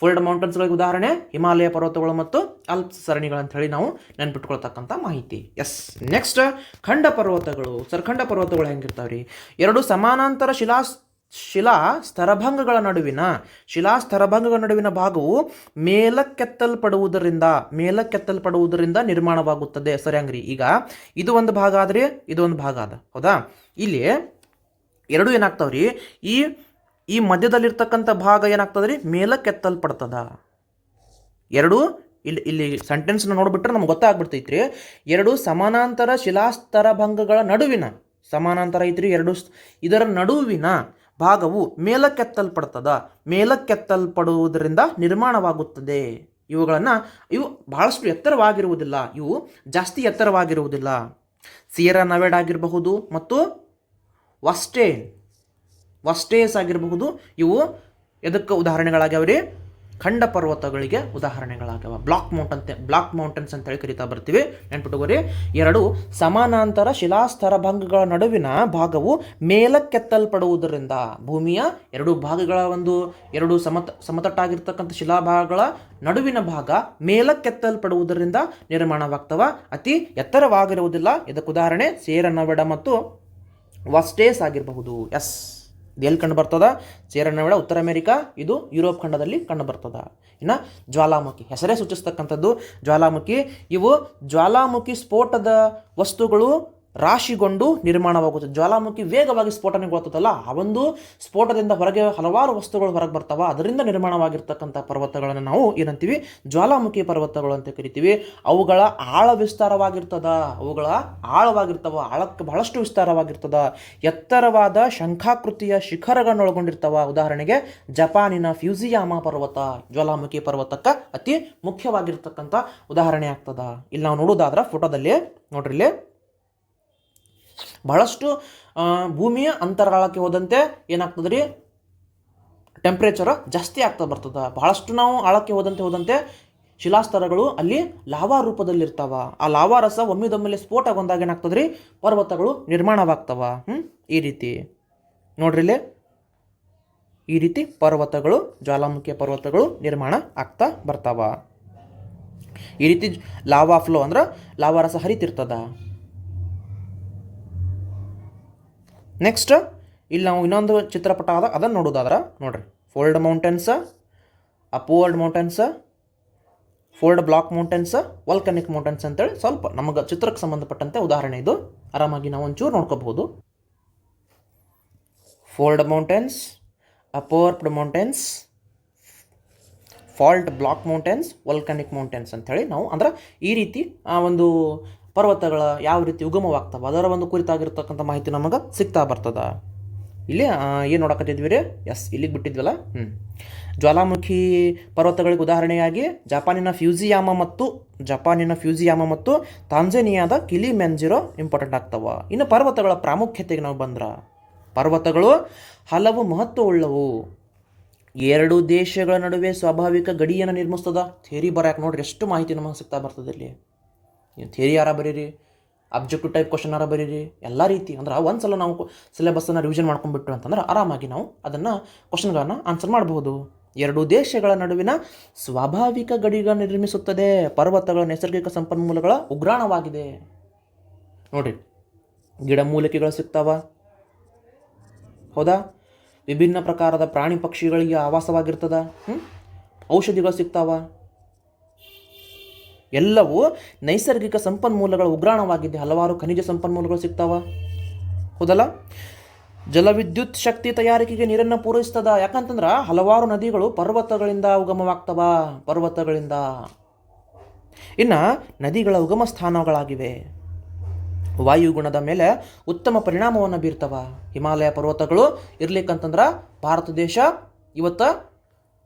Speaker 1: ಫೋಲ್ಡ್ ಮೌಂಟನ್ಸ್ಗಳಿಗೆ ಉದಾಹರಣೆ, ಹಿಮಾಲಯ ಪರ್ವತಗಳು ಮತ್ತು ಅಲ್ಪ್ಸ್ ಸರಣಿಗಳು ಹೇಳಿ ನಾವು ನೆನ್ಪಿಟ್ಕೊಳ್ತಕ್ಕಂಥ ಮಾಹಿತಿ. ಎಸ್, ನೆಕ್ಸ್ಟ್ ಖಂಡ ಪರ್ವತಗಳು. ಸರ್, ಖಂಡ ಪರ್ವತಗಳು ಹೆಂಗಿರ್ತಾವೆ ರೀ ಎರಡು ಸಮಾನಾಂತರ ಶಿಲಾಸ್ ಶಿಲಾ ಸ್ತರಭಂಗಗಳ ನಡುವಿನ, ಶಿಲಾ ಸ್ತರಭಂಗಗಳ ನಡುವಿನ ಭಾಗವು ಮೇಲಕ್ಕೆತ್ತಲ್ಪಡುವುದರಿಂದ ಮೇಲಕ್ಕೆತ್ತಲ್ಪಡುವುದರಿಂದ ನಿರ್ಮಾಣವಾಗುತ್ತದೆ. ಸರಿ ಹಂಗ್ರಿ, ಈಗ ಇದು ಒಂದು ಭಾಗ ಆದ್ರೆ, ಇದು ಒಂದು ಭಾಗ ಅದ ಹೌದಾ? ಇಲ್ಲಿ ಎರಡು ಏನಾಗ್ತಾವ್ರಿ? ಈ ಈ ಮಧ್ಯದಲ್ಲಿರ್ತಕ್ಕಂಥ ಭಾಗ ಏನಾಗ್ತದ್ರಿ? ಮೇಲಕ್ಕೆತ್ತಲ್ಪಡ್ತದ. ಎರಡು, ಇಲ್ಲಿ ಇಲ್ಲಿ ಸೆಂಟೆನ್ಸ್ನ ನೋಡಿಬಿಟ್ರೆ ನಮ್ಗೆ ಗೊತ್ತಾಗ್ಬಿಡ್ತೈತ್ರಿ ಎರಡು ಸಮಾನಾಂತರ ಶಿಲಾಸ್ತರಭಂಗಗಳ ನಡುವಿನ, ಸಮಾನಾಂತರ ಐತ್ರಿ, ಎರಡು ಇದರ ನಡುವಿನ ಭಾಗವು ಮೇಲಕ್ಕೆತ್ತಲ್ಪಡ್ತದ. ಮೇಲಕ್ಕೆತ್ತಲ್ಪಡುವುದರಿಂದ ನಿರ್ಮಾಣವಾಗುತ್ತದೆ. ಇವುಗಳನ್ನು ಇವು ಬಹಳಷ್ಟು ಎತ್ತರವಾಗಿರುವುದಿಲ್ಲ. ಇವು ಜಾಸ್ತಿ ಎತ್ತರವಾಗಿರುವುದಿಲ್ಲ. ಸಿಯರ ನವೆಡ್ ಆಗಿರಬಹುದು ಮತ್ತು ವಸ್ಟೇನ್ ವಸ್ಟೇಸ್ ಆಗಿರಬಹುದು. ಇವು ಎದಕ್ಕೆ ಉದಾಹರಣೆಗಳಾಗ್ಯಾವ್ರಿ? ಖಂಡ ಪರ್ವತಗಳಿಗೆ ಉದಾಹರಣೆಗಳಾಗ್ಯಾವ. ಬ್ಲಾಕ್ ಮೌಂಟನ್ ಬ್ಲಾಕ್ ಮೌಂಟನ್ಸ್ ಅಂತ ಹೇಳಿ ಕರಿತಾ ಬರ್ತೀವಿ. ನೆನ್ಪಿಟ್ಟುಕೋರಿ ಎರಡು, ಸಮಾನಾಂತರ ಶಿಲಾಸ್ತರಭಂಗಗಳ ನಡುವಿನ ಭಾಗವು ಮೇಲಕ್ಕೆತ್ತಲ್ಪಡುವುದರಿಂದ ಭೂಮಿಯ ಎರಡು ಭಾಗಗಳ ಒಂದು, ಎರಡು ಸಮತ ಸಮತಟ್ಟಾಗಿರ್ತಕ್ಕಂಥ ಶಿಲಾಭಾಗಗಳ ನಡುವಿನ ಭಾಗ ಮೇಲಕ್ಕೆತ್ತಲ್ಪಡುವುದರಿಂದ ನಿರ್ಮಾಣವಾಗ್ತವ. ಅತಿ ಎತ್ತರವಾಗಿರುವುದಿಲ್ಲ. ಇದಕ್ಕೆ ಉದಾಹರಣೆ ಸೇರನವಡ ಮತ್ತು ವಸ್ಟೇಸ್ ಆಗಿರಬಹುದು. ಎಸ್. ಎಲ್ಲಿ ಕಂಡು ಬರ್ತದ? ಸೇರನವೆಡ ಉತ್ತರ ಅಮೆರಿಕಾ, ಇದು ಯುರೋಪ್ ಖಂಡದಲ್ಲಿ ಕಂಡು ಬರ್ತದ. ಇನ್ನು ಜ್ವಾಲಾಮುಖಿ, ಹೆಸರೇ ಸೂಚಿಸ್ತಕ್ಕಂಥದ್ದು ಜ್ವಾಲಾಮುಖಿ. ಇವು ಜ್ವಾಲಾಮುಖಿ ಸ್ಫೋಟದ ವಸ್ತುಗಳು ರಾಶಿಗೊಂಡು ನಿರ್ಮಾಣವಾಗುತ್ತದೆ. ಜ್ವಾಲಾಮುಖಿ ವೇಗವಾಗಿ ಸ್ಫೋಟನೆಗೊಳ್ತದಲ್ಲ ಆ ಒಂದು ಸ್ಫೋಟದಿಂದ ಹೊರಗೆ ಹಲವಾರು ವಸ್ತುಗಳು ಹೊರಗೆ ಬರ್ತಾವ. ಅದರಿಂದ ನಿರ್ಮಾಣವಾಗಿರ್ತಕ್ಕಂಥ ಪರ್ವತಗಳನ್ನು ನಾವು ಏನಂತೀವಿ? ಜ್ವಾಲಾಮುಖಿ ಪರ್ವತಗಳು ಅಂತ ಕರಿತೀವಿ. ಅವುಗಳ ಆಳ ವಿಸ್ತಾರವಾಗಿರ್ತದ. ಅವುಗಳ ಆಳವಾಗಿರ್ತವ. ಆಳಕ್ಕೆ ಬಹಳಷ್ಟು ವಿಸ್ತಾರವಾಗಿರ್ತದ. ಎತ್ತರವಾದ ಶಂಖಾಕೃತಿಯ ಶಿಖರಗಳನ್ನು ಒಳಗೊಂಡಿರ್ತವ ಉದಾಹರಣೆಗೆ, ಜಪಾನಿನ ಫ್ಯೂಸಿಯಾಮ ಪರ್ವತ, ಜ್ವಾಲಾಮುಖಿ ಪರ್ವತಕ್ಕೆ ಅತಿ ಮುಖ್ಯವಾಗಿರ್ತಕ್ಕಂಥ ಉದಾಹರಣೆ ಆಗ್ತದ. ಇಲ್ಲಿ ನಾವು ನೋಡೋದಾದ್ರೆ ಫೋಟೋದಲ್ಲಿ ನೋಡ್ರಿ ಇಲ್ಲಿ. ಬಹಳಷ್ಟು ಭೂಮಿಯ ಅಂತರಾಳಕ್ಕೆ ಹೋದಂತೆ ಏನಾಗ್ತದೆ ರೀ? ಟೆಂಪ್ರೇಚರ್ ಜಾಸ್ತಿ ಆಗ್ತಾ ಬರ್ತದ. ಬಹಳಷ್ಟು ನಾವು ಆಳಕ್ಕೆ ಹೋದಂತೆ ಹೋದಂತೆ ಶಿಲಾಸ್ತರಗಳು ಅಲ್ಲಿ ಲಾವಾ ರೂಪದಲ್ಲಿರ್ತಾವ. ಆ ಲಾವಾ ರಸ ಒಮ್ಮಿದೊಮ್ಮೆಲೆ ಸ್ಫೋಟಗೊಂಡಾಗ ಏನಾಗ್ತದೆ ರೀ? ಪರ್ವತಗಳು ನಿರ್ಮಾಣವಾಗ್ತವ. ಹ್ಞೂ ಈ ರೀತಿ. ನೋಡ್ರಿ ಇಲ್ಲಿ. ಈ ರೀತಿ ಪರ್ವತಗಳು, ಜ್ವಾಲಾಮುಖಿಯ ಪರ್ವತಗಳು ನಿರ್ಮಾಣ ಆಗ್ತಾ ಬರ್ತಾವ. ಈ ರೀತಿ ಲಾವಾ ಫ್ಲೋ ಅಂದ್ರೆ ಲಾವಾ ರಸ ಹರಿತಿರ್ತದ. ನೆಕ್ಸ್ಟ್ ಇಲ್ಲಿ ನಾವು ಇನ್ನೊಂದು ಚಿತ್ರಪಟ ಅದ ಅದನ್ನು ನೋಡೋದಾದ್ರೆ ನೋಡ್ರಿ. Fold mountains uphold mountains fold block mountains volcanic mountains ಅಂತೇಳಿ ಸ್ವಲ್ಪ ನಮಗೆ ಚಿತ್ರಕ್ಕೆ ಸಂಬಂಧಪಟ್ಟಂತೆ ಉದಾಹರಣೆ ಇದು. ಆರಾಮಾಗಿ ನಾವು ಒಂಚೂರು ನೋಡ್ಕೋಬಹುದು. Fold mountains ಅಪೋರ್ಪ್ಡ್ mountains fault block mountains volcanic mountains ಅಂಥೇಳಿ ನಾವು ಅಂದ್ರೆ ಈ ರೀತಿ ಆ ಒಂದು ಪರ್ವತಗಳ ಯಾವ ರೀತಿ ಉಗಮವಾಗ್ತವೆ, ಅದರ ಒಂದು ಕುರಿತಾಗಿರ್ತಕ್ಕಂಥ ಮಾಹಿತಿ ನಮಗೆ ಸಿಗ್ತಾ ಬರ್ತದ. ಇಲ್ಲಿ ಏನು ನೋಡಕತ್ತಿದ್ವಿ ರೀ? ಎಸ್, ಇಲ್ಲಿಗೆ ಬಿಟ್ಟಿದ್ವಲ್ಲ? ಹ್ಞೂ ಜ್ವಾಲಾಮುಖಿ ಪರ್ವತಗಳಿಗೆ ಉದಾಹರಣೆಯಾಗಿ ಜಪಾನಿನ ಫ್ಯೂಸಿಯಾಮ ಮತ್ತು ಜಪಾನಿನ ಫ್ಯೂಸಿಯಾಮ ಮತ್ತು ತಾಂಜೇನಿಯಾದ ಕಿಲಿ ಮೆಂಜಿರೋ ಇಂಪಾರ್ಟೆಂಟ್ ಆಗ್ತವ. ಇನ್ನು ಪರ್ವತಗಳ ಪ್ರಾಮುಖ್ಯತೆಗೆ ನಾವು ಬಂದ್ರೆ, ಪರ್ವತಗಳು ಹಲವು ಮಹತ್ವವುಳ್ಳವು. ಎರಡು ದೇಶಗಳ ನಡುವೆ ಸ್ವಾಭಾವಿಕ ಗಡಿಯನ್ನು ನಿರ್ಮಿಸ್ತದ. ಥೇರಿ ಬರಕ್ಕೆ ನೋಡ್ರಿ, ಎಷ್ಟು ಮಾಹಿತಿ ನಮಗೆ ಸಿಗ್ತಾ ಬರ್ತದೆ ಇಲ್ಲಿ. ನೀವು ಥಿಯರಿ ಯಾರ ಬರೀರಿ? ಅಬ್ಜೆಕ್ಟಿವ್ ಟೈಪ್ ಕ್ವಶನ್ ಆರ ಬರೀರಿ? ಎಲ್ಲ ರೀತಿ. ಅಂದ್ರೆ ಒಂದು ಸಲ ನಾವು ಸಿಲೆಬಸ್ಸನ್ನು ರಿವಿಷನ್ ಮಾಡ್ಕೊಂಡ್ಬಿಟ್ರು ಅಂತಂದ್ರೆ ಆರಾಮಾಗಿ ನಾವು ಅದನ್ನು ಕ್ವಶನ್ಗಳನ್ನು ಆನ್ಸರ್ ಮಾಡಬಹುದು. ಎರಡು ದೇಶಗಳ ನಡುವಿನ ಸ್ವಾಭಾವಿಕ ಗಡಿಗಳನ್ನು ನಿರ್ಮಿಸುತ್ತದೆ. ಪರ್ವತಗಳ ನೈಸರ್ಗಿಕ ಸಂಪನ್ಮೂಲಗಳ ಉಗ್ರಾಣವಾಗಿದೆ. ನೋಡ್ರಿ ಗಿಡಮೂಲಿಕೆಗಳು ಸಿಗ್ತಾವ. ಹೌದಾ? ವಿಭಿನ್ನ ಪ್ರಕಾರದ ಪ್ರಾಣಿ ಪಕ್ಷಿಗಳಿಗೆ ಆವಾಸವಾಗಿರ್ತದ. ಹ್ಞೂ ಔಷಧಿಗಳು ಸಿಗ್ತಾವ. ಎಲ್ಲವೂ ನೈಸರ್ಗಿಕ ಸಂಪನ್ಮೂಲಗಳ ಉಗ್ರಾಣವಾಗಿದೆ. ಹಲವಾರು ಖನಿಜ ಸಂಪನ್ಮೂಲಗಳು ಸಿಗ್ತಾವ. ಹೌದಲ್ಲ? ಜಲವಿದ್ಯುತ್ ಶಕ್ತಿ ತಯಾರಿಕೆಗೆ ನೀರನ್ನು ಪೂರೈಸ್ತದ. ಯಾಕಂತಂದ್ರೆ ಹಲವಾರು ನದಿಗಳು ಪರ್ವತಗಳಿಂದ ಉಗಮವಾಗ್ತವ. ಪರ್ವತಗಳಿಂದ. ಇನ್ನು ನದಿಗಳ ಉಗಮ ಸ್ಥಾನಗಳಾಗಿವೆ. ವಾಯುಗುಣದ ಮೇಲೆ ಉತ್ತಮ ಪರಿಣಾಮವನ್ನು ಬೀರ್ತವ. ಹಿಮಾಲಯ ಪರ್ವತಗಳು ಇರ್ಲಿಕ್ಕಂತಂದ್ರೆ ಭಾರತ ದೇಶ ಇವತ್ತ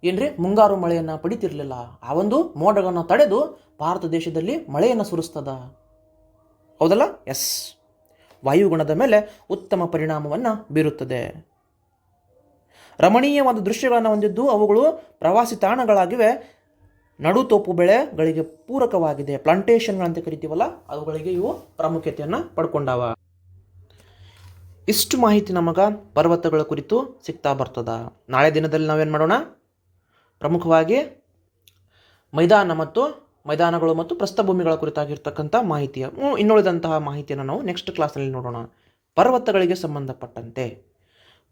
Speaker 1: ಏನ್ರಿ? ಮುಂಗಾರು ಮಳೆಯನ್ನು ಪಡಿತಿರ್ಲಿಲ್ಲ. ಆ ಒಂದು ಮೋಡಗಳನ್ನು ತಡೆದು ಭಾರತ ದೇಶದಲ್ಲಿ ಮಳೆಯನ್ನು ಸುರಿಸ್ತದ. ಹೌದಲ್ಲ? ಎಸ್ ವಾಯುಗುಣದ ಮೇಲೆ ಉತ್ತಮ ಪರಿಣಾಮವನ್ನು ಬೀರುತ್ತದೆ. ರಮಣೀಯವಾದ ದೃಶ್ಯಗಳನ್ನು ಹೊಂದಿದ್ದು ಅವುಗಳು ಪ್ರವಾಸಿ ತಾಣಗಳಾಗಿವೆ. ನಡುತೋಪು ಬೆಳೆಗಳಿಗೆ ಪೂರಕವಾಗಿದೆ. ಪ್ಲಾಂಟೇಶನ್ಗಳಂತ ಕರಿತೀವಲ್ಲ, ಅವುಗಳಿಗೆ ಇವು ಪ್ರಾಮುಖ್ಯತೆಯನ್ನು ಪಡ್ಕೊಂಡಾವ. ಇಷ್ಟು ಮಾಹಿತಿ ನಮಗೆ ಪರ್ವತಗಳ ಕುರಿತು ಸಿಗ್ತಾ ಬರ್ತದ. ನಾಳೆ ದಿನದಲ್ಲಿ ನಾವೇನು ಮಾಡೋಣ? ಪ್ರಮುಖವಾಗಿ ಮೈದಾನ ಮತ್ತು ಮೈದಾನಗಳು ಮತ್ತು ಪ್ರಸ್ಥಭೂಮಿಗಳ ಕುರಿತಾಗಿರ್ತಕ್ಕಂಥ ಮಾಹಿತಿಯ ಇನ್ನುಳಿದಂತಹ ಮಾಹಿತಿಯನ್ನು ನಾವು ನೆಕ್ಸ್ಟ್ ಕ್ಲಾಸ್ನಲ್ಲಿ ನೋಡೋಣ. ಪರ್ವತಗಳಿಗೆ ಸಂಬಂಧಪಟ್ಟಂತೆ.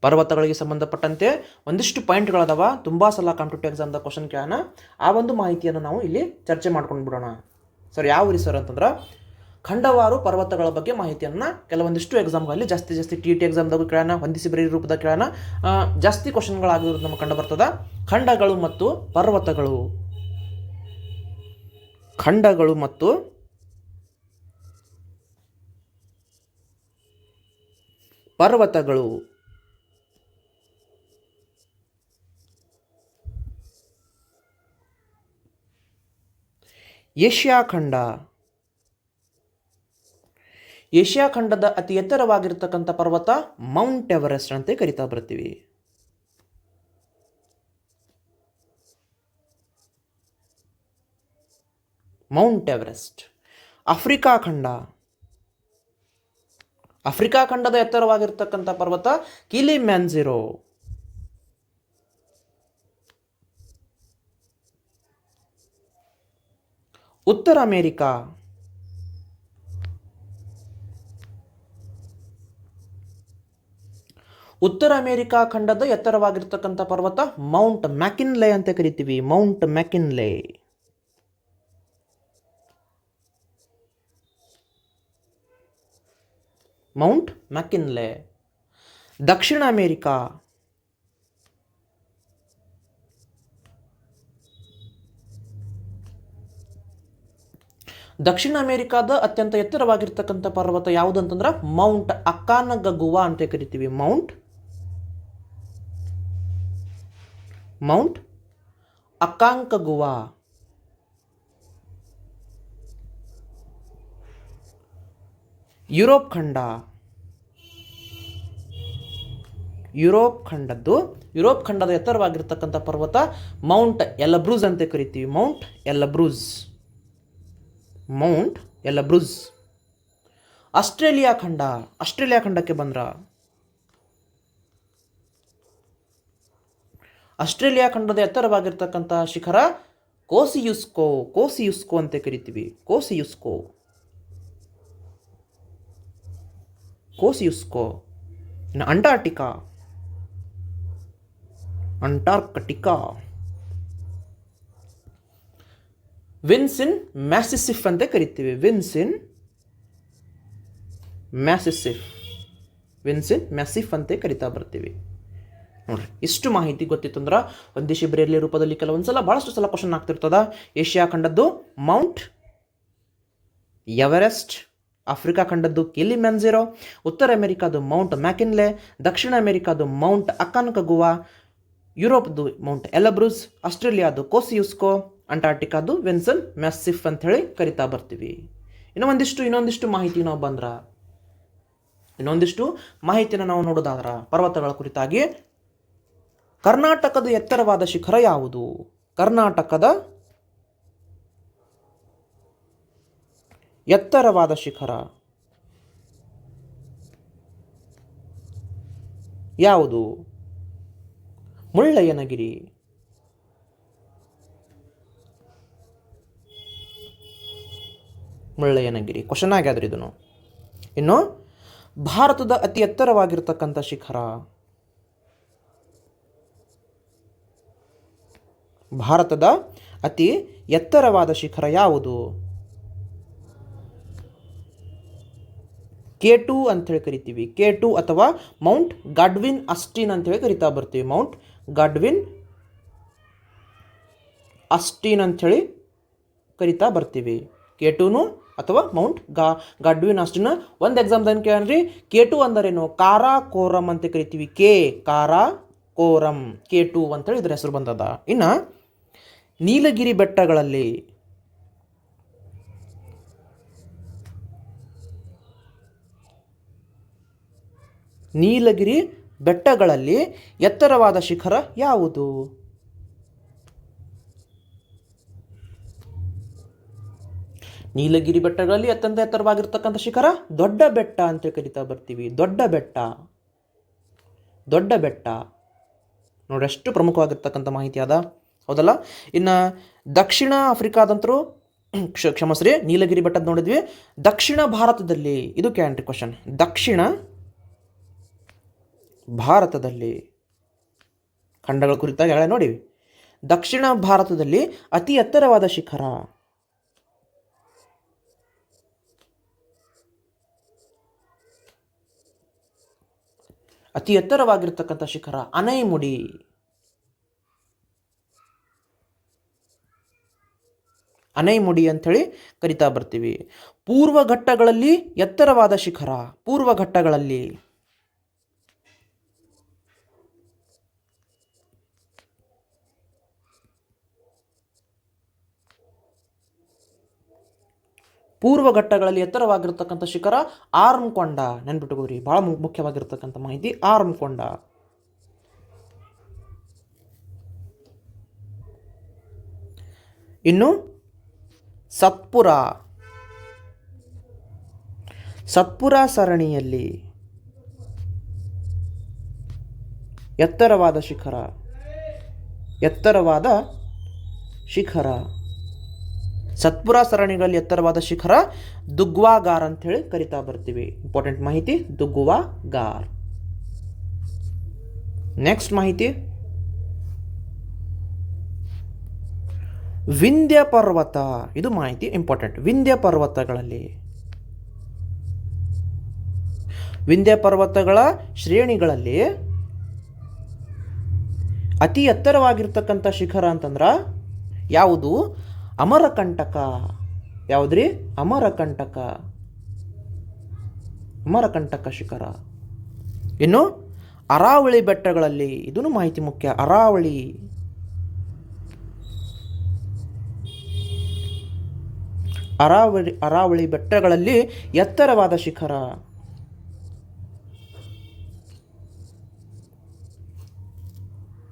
Speaker 1: ಪರ್ವತಗಳಿಗೆ ಸಂಬಂಧಪಟ್ಟಂತೆ ಒಂದಿಷ್ಟು ಪಾಯಿಂಟ್ಗಳದಾವ ತುಂಬ ಸಲ ಕಾಂಪಿಟೇಟಿವ್ ಎಕ್ಸಾಮ್ದ ಕ್ವಶನ್ ಕೇಳೋಣ ಆ ಒಂದು ಮಾಹಿತಿಯನ್ನು ನಾವು ಇಲ್ಲಿ ಚರ್ಚೆ ಮಾಡ್ಕೊಂಡು ಬಿಡೋಣ. ಸರ್, ಯಾವ ರೀ ಸರ್ ಅಂತಂದ್ರೆ ಖಂಡವಾರು ಪರ್ವತಗಳ ಬಗ್ಗೆ ಮಾಹಿತಿಯನ್ನು ಕೆಲವೊಂದಿಷ್ಟು ಎಕ್ಸಾಮ್ಗಳಲ್ಲಿ ಜಾಸ್ತಿ ಜಾಸ್ತಿ ಟಿ ಟಿ ಎಕ್ಸಾಮ್ದಾಗೂ ಕೇಳೋಣ ಹೊಂದಿಸಿ ಬರೀ ರೂಪದ ಕೇಳೋಣ. ಜಾಸ್ತಿ ಕ್ವಶನ್ಗಳಾಗಿರೋದು ನಮಗೆ ಕಂಡು ಬರ್ತದ. ಖಂಡಗಳು ಮತ್ತು ಪರ್ವತಗಳು. ಖಂಡಗಳು ಮತ್ತು ಪರ್ವತಗಳು. ಏಷ್ಯಾ ಖಂಡ. ಏಷ್ಯಾ ಖಂಡದ ಅತಿ ಎತ್ತರವಾಗಿರ್ತಕ್ಕಂಥ ಪರ್ವತ ಮೌಂಟ್ ಎವರೆಸ್ಟ್ ಅಂತ ಕರಿತಾ ಬರ್ತೀವಿ ಮೌಂಟ್ ಎವರೆಸ್ಟ್. ಆಫ್ರಿಕಾ ಖಂಡ. ಆಫ್ರಿಕಾ ಖಂಡದ ಎತ್ತರವಾಗಿರ್ತಕ್ಕಂಥ ಪರ್ವತ ಕಿಲಿ ಮ್ಯಾನ್ಸಿರೋ ಉತ್ತರ ಅಮೇರಿಕಾ. ಉತ್ತರ ಅಮೇರಿಕಾ ಖಂಡದ ಎತ್ತರವಾಗಿರ್ತಕ್ಕಂಥ ಪರ್ವತ ಮೌಂಟ್ ಮ್ಯಾಕಿನ್ಲೆ ಅಂತ ಕರಿತೀವಿ, ಮೌಂಟ್ ಮ್ಯಾಕಿನ್ಲೆ. ಮೌಂಟ್ ಮ್ಯಾಕಿನ್ಲೆ. ದಕ್ಷಿಣ ಅಮೇರಿಕಾ. ದಕ್ಷಿಣ ಅಮೇರಿಕಾದ ಅತ್ಯಂತ ಎತ್ತರವಾಗಿರ್ತಕ್ಕಂಥ ಪರ್ವತ ಯಾವುದಂತಂದ್ರೆ ಮೌಂಟ್ ಅಕಾನಗಗುವಾ ಅಂತ ಕರಿತೀವಿ, ಮೌಂಟ್ ಮೌಂಟ್ ಅಕಾಂಕಗುವಾ. ಯುರೋಪ್ ಖಂಡ. ಯುರೋಪ್ ಖಂಡದ್ದು, ಯುರೋಪ್ ಖಂಡದ ಎತ್ತರವಾಗಿರ್ತಕ್ಕಂಥ ಪರ್ವತ ಮೌಂಟ್ ಎಲಬ್ರೂಸ್ ಅಂತ ಕರಿತೀವಿ. Mount Elbrus mount Elbrus Australia ಖಂಡ. ಆಸ್ಟ್ರೇಲಿಯಾ ಖಂಡಕ್ಕೆ ಬಂದ್ರ. ಆಸ್ಟ್ರೇಲಿಯಾ ಖಂಡದ ಎತ್ತರವಾಗಿರ್ತಕ್ಕಂಥ ಶಿಖರ ಕೋಸಿಯುಸ್ಕೋ ಕೋಸಿಯುಸ್ಕೋ ಅಂತ ಕರಿತೀವಿ. ಕೋಸಿಯುಸ್ಕೋ. ಕೋಸಿಯುಸ್ಕೋ. ಇನ್ನು ಅಂಟಾರ್ಟಿಕಾ. ಅಂಟಾರ್ಕಟಿಕಾ. ವಿನ್ಸಿನ್ ಮ್ಯಾಸಿಸಿಫ್ ಅಂತ ಕರಿತೀವಿ. ವಿನ್ಸಿನ್ ಮ್ಯಾಸಿಸಿಫ್. ವಿನ್ಸಿನ್ ಮ್ಯಾಸಿಫ್ ಅಂತ ಕರಿತಾ ಬರ್ತೀವಿ. ನೋಡ್ರಿ ಇಷ್ಟು ಮಾಹಿತಿ ಗೊತ್ತಿತ್ತು ಅಂದ್ರೆ ಒಂದಿಷ್ಟು ಬರೆಯಲಿ ರೂಪದಲ್ಲಿ ಕೆಲವೊಂದು ಸಲ ಭಾಳಷ್ಟು ಸಲ ಕ್ವಶನ್ ಆಗ್ತಿರ್ತದ. ಏಷ್ಯಾ ಖಂಡದ್ದು ಮೌಂಟ್ ಎವರೆಸ್ಟ್ ಆಫ್ರಿಕಾ ಖಂಡದ್ದು ಕಿಲಿ ಮ್ಯಾನ್ಝಿರೋ ಉತ್ತರ ಅಮೆರಿಕಾದು ಮೌಂಟ್ ಮ್ಯಾಕಿನ್ಲೆ ದಕ್ಷಿಣ ಅಮೆರಿಕಾದು ಮೌಂಟ್ ಅಕಾನ್ಕಗುವಾ ಯುರೋಪ್ದು ಮೌಂಟ್ ಎಲಬ್ರೂಸ್ ಆಸ್ಟ್ರೇಲಿಯಾದು ಕೋಸಿಯುಸ್ಕೋ ಅಂಟಾರ್ಟಿಕಾದು ವೆನ್ಸನ್ ಮ್ಯಾಸಿಫ್ ಅಂತ ಹೇಳಿ ಕರಿತಾ ಬರ್ತೀವಿ. ಇನ್ನು ಒಂದಿಷ್ಟು, ಇನ್ನೊಂದಿಷ್ಟು ಮಾಹಿತಿ ನಾವು ಬಂದ್ರ. ಇನ್ನೊಂದಿಷ್ಟು ಮಾಹಿತಿನ ನಾವು ನೋಡೋದಾದ್ರ ಪರ್ವತಗಳ ಕುರಿತಾಗಿ ಕರ್ನಾಟಕದ ಎತ್ತರವಾದ ಶಿಖರ ಯಾವುದು? ಕರ್ನಾಟಕದ ಎತ್ತರವಾದ ಶಿಖರ ಯಾವುದು? ಮುಳ್ಳಯ್ಯನಗಿರಿ. ಮುಳ್ಳಯ್ಯನಗಿರಿ. ಕ್ವಶನ್ ಆಗ್ಯಾದ್ರಿ ಇದನ್ನು ಇನ್ನು ಭಾರತದ ಅತಿ ಎತ್ತರವಾಗಿರ್ತಕ್ಕಂಥ ಶಿಖರ. ಭಾರತದ ಅತಿ ಎತ್ತರವಾದ ಶಿಖರ ಯಾವುದು? ಕೆ ಟು ಅಂತೇಳಿ ಕರಿತೀವಿ. ಕೆ ಟು ಅಥವಾ ಮೌಂಟ್ ಗಾಡ್ವಿನ್ ಅಸ್ಟಿನ್ ಅಂತೇಳಿ ಕರಿತಾ ಬರ್ತೀವಿ. ಮೌಂಟ್ ಗಾಡ್ವಿನ್ ಅಸ್ಟಿನ್ ಅಂಥೇಳಿ ಕರಿತಾ ಬರ್ತೀವಿ. ಕೆ ಟುನು ಅಥವಾ ಮೌಂಟ್ ಗಾ, ಗಾಡ್ವಿನ್ ಅಸ್ಟಿನ್ ಒಂದು ಎಕ್ಸಾಮ್ದಾಗ ಕೇಳ್ರಿ ಕೆ ಟು ಅಂದರೇನು? ಕಾರಾ ಕೋರಮ್ ಅಂತ ಕರಿತೀವಿ. K Karakoram K two ಅಂತೇಳಿ ಇದ್ರ ಹೆಸರು ಬಂದದ. ಇನ್ನು ನೀಲಗಿರಿ ಬೆಟ್ಟಗಳಲ್ಲಿ ನೀಲಗಿರಿ ಬೆಟ್ಟಗಳಲ್ಲಿ ಎತ್ತರವಾದ ಶಿಖರ ಯಾವುದು? ನೀಲಗಿರಿ ಬೆಟ್ಟಗಳಲ್ಲಿ ಅತ್ಯಂತ ಎತ್ತರವಾಗಿರ್ತಕ್ಕಂಥ ಶಿಖರ ದೊಡ್ಡ ಬೆಟ್ಟ ಅಂತ ಕರಿತಾ ಬರ್ತೀವಿ. ದೊಡ್ಡ ಬೆಟ್ಟ. ದೊಡ್ಡ ಬೆಟ್ಟ. ನೋಡಿ ಎಷ್ಟು ಪ್ರಮುಖವಾಗಿರ್ತಕ್ಕಂಥ ಮಾಹಿತಿ ಅದ ಹೌದಲ್ಲ? ಇನ್ನು ದಕ್ಷಿಣ ಆಫ್ರಿಕಾದಂತರೂ, ಕ್ಷ ಕ್ಷಮಸ್ರಿ ನೀಲಗಿರಿ ಬೆಟ್ಟದ ನೋಡಿದ್ವಿ. ದಕ್ಷಿಣ ಭಾರತದಲ್ಲಿ, ಇದು ಕ್ಯಾಂಟ್ರಿ ಕ್ವಶನ್ ದಕ್ಷಿಣ ಭಾರತದಲ್ಲಿ, ಖಂಡಗಳ ಕುರಿತಾಗಿ ಹೇಳ ನೋಡಿವಿ. ದಕ್ಷಿಣ ಭಾರತದಲ್ಲಿ ಅತಿ ಎತ್ತರವಾದ ಶಿಖರ. ಅತಿ ಎತ್ತರವಾಗಿರ್ತಕ್ಕಂಥ ಶಿಖರ, ಅನೈಮುಡಿ. ಅನೈಮುಡಿ ಅಂಥೇಳಿ ಕರಿತಾ ಬರ್ತೀವಿ. ಪೂರ್ವ ಘಟ್ಟಗಳಲ್ಲಿ ಎತ್ತರವಾದ ಶಿಖರ, ಪೂರ್ವ ಘಟ್ಟಗಳಲ್ಲಿ ಪೂರ್ವ ಘಟ್ಟಗಳಲ್ಲಿ ಎತ್ತರವಾಗಿರ್ತಕ್ಕಂಥ ಶಿಖರ ಆರ್ಮ್ಕೊಂಡ ನೆನ್ಪಿಟ್ಟುಕೋರಿ ಭಾಳ ಮುಖ್ಯವಾಗಿರ್ತಕ್ಕಂಥ ಮಾಹಿತಿ ಆರ್ಮ್ಕೊಂಡ. ಇನ್ನು ಸತ್ಪುರ. ಸತ್ಪುರ ಸರಣಿಯಲ್ಲಿ ಎತ್ತರವಾದ ಶಿಖರ ಎತ್ತರವಾದ ಶಿಖರ. ಸತ್ಪುರ ಸರಣಿಗಳಲ್ಲಿ ಎತ್ತರವಾದ ಶಿಖರ ದುಗ್ವಾ ಗಾರ್ ಅಂತ ಹೇಳಿ ಕರಿತಾ ಬರ್ತೀವಿ. ಇಂಪಾರ್ಟೆಂಟ್ ಮಾಹಿತಿ ದುಗ್ವಾ ಗಾರ್ ನೆಕ್ಸ್ಟ್ ಮಾಹಿತಿ. ವಿಂಧ್ಯ ಪರ್ವತ. ಇದು ಮಾಹಿತಿ ಇಂಪಾರ್ಟೆಂಟ್ ವಿಂಧ್ಯ ಪರ್ವತಗಳಲ್ಲಿ. ವಿಂಧ್ಯ ಪರ್ವತಗಳ ಶ್ರೇಣಿಗಳಲ್ಲಿ ಅತಿ ಎತ್ತರವಾಗಿರ್ತಕ್ಕಂಥ ಶಿಖರ ಅಂತಂದ್ರೆ ಯಾವುದು? ಅಮರಕಂಟಕ. ಯಾವುದ್ರಿ? ಅಮರಕಂಟಕ. ಅಮರಕಂಟಕ ಶಿಖರ. ಇನ್ನು ಅರಾವಳಿ ಬೆಟ್ಟಗಳಲ್ಲಿ ಇದೂ ಮಾಹಿತಿ ಮುಖ್ಯ. ಅರಾವಳಿ. ಅರಾವಳಿ ಅರಾವಳಿ ಬೆಟ್ಟಗಳಲ್ಲಿ ಎತ್ತರವಾದ ಶಿಖರ.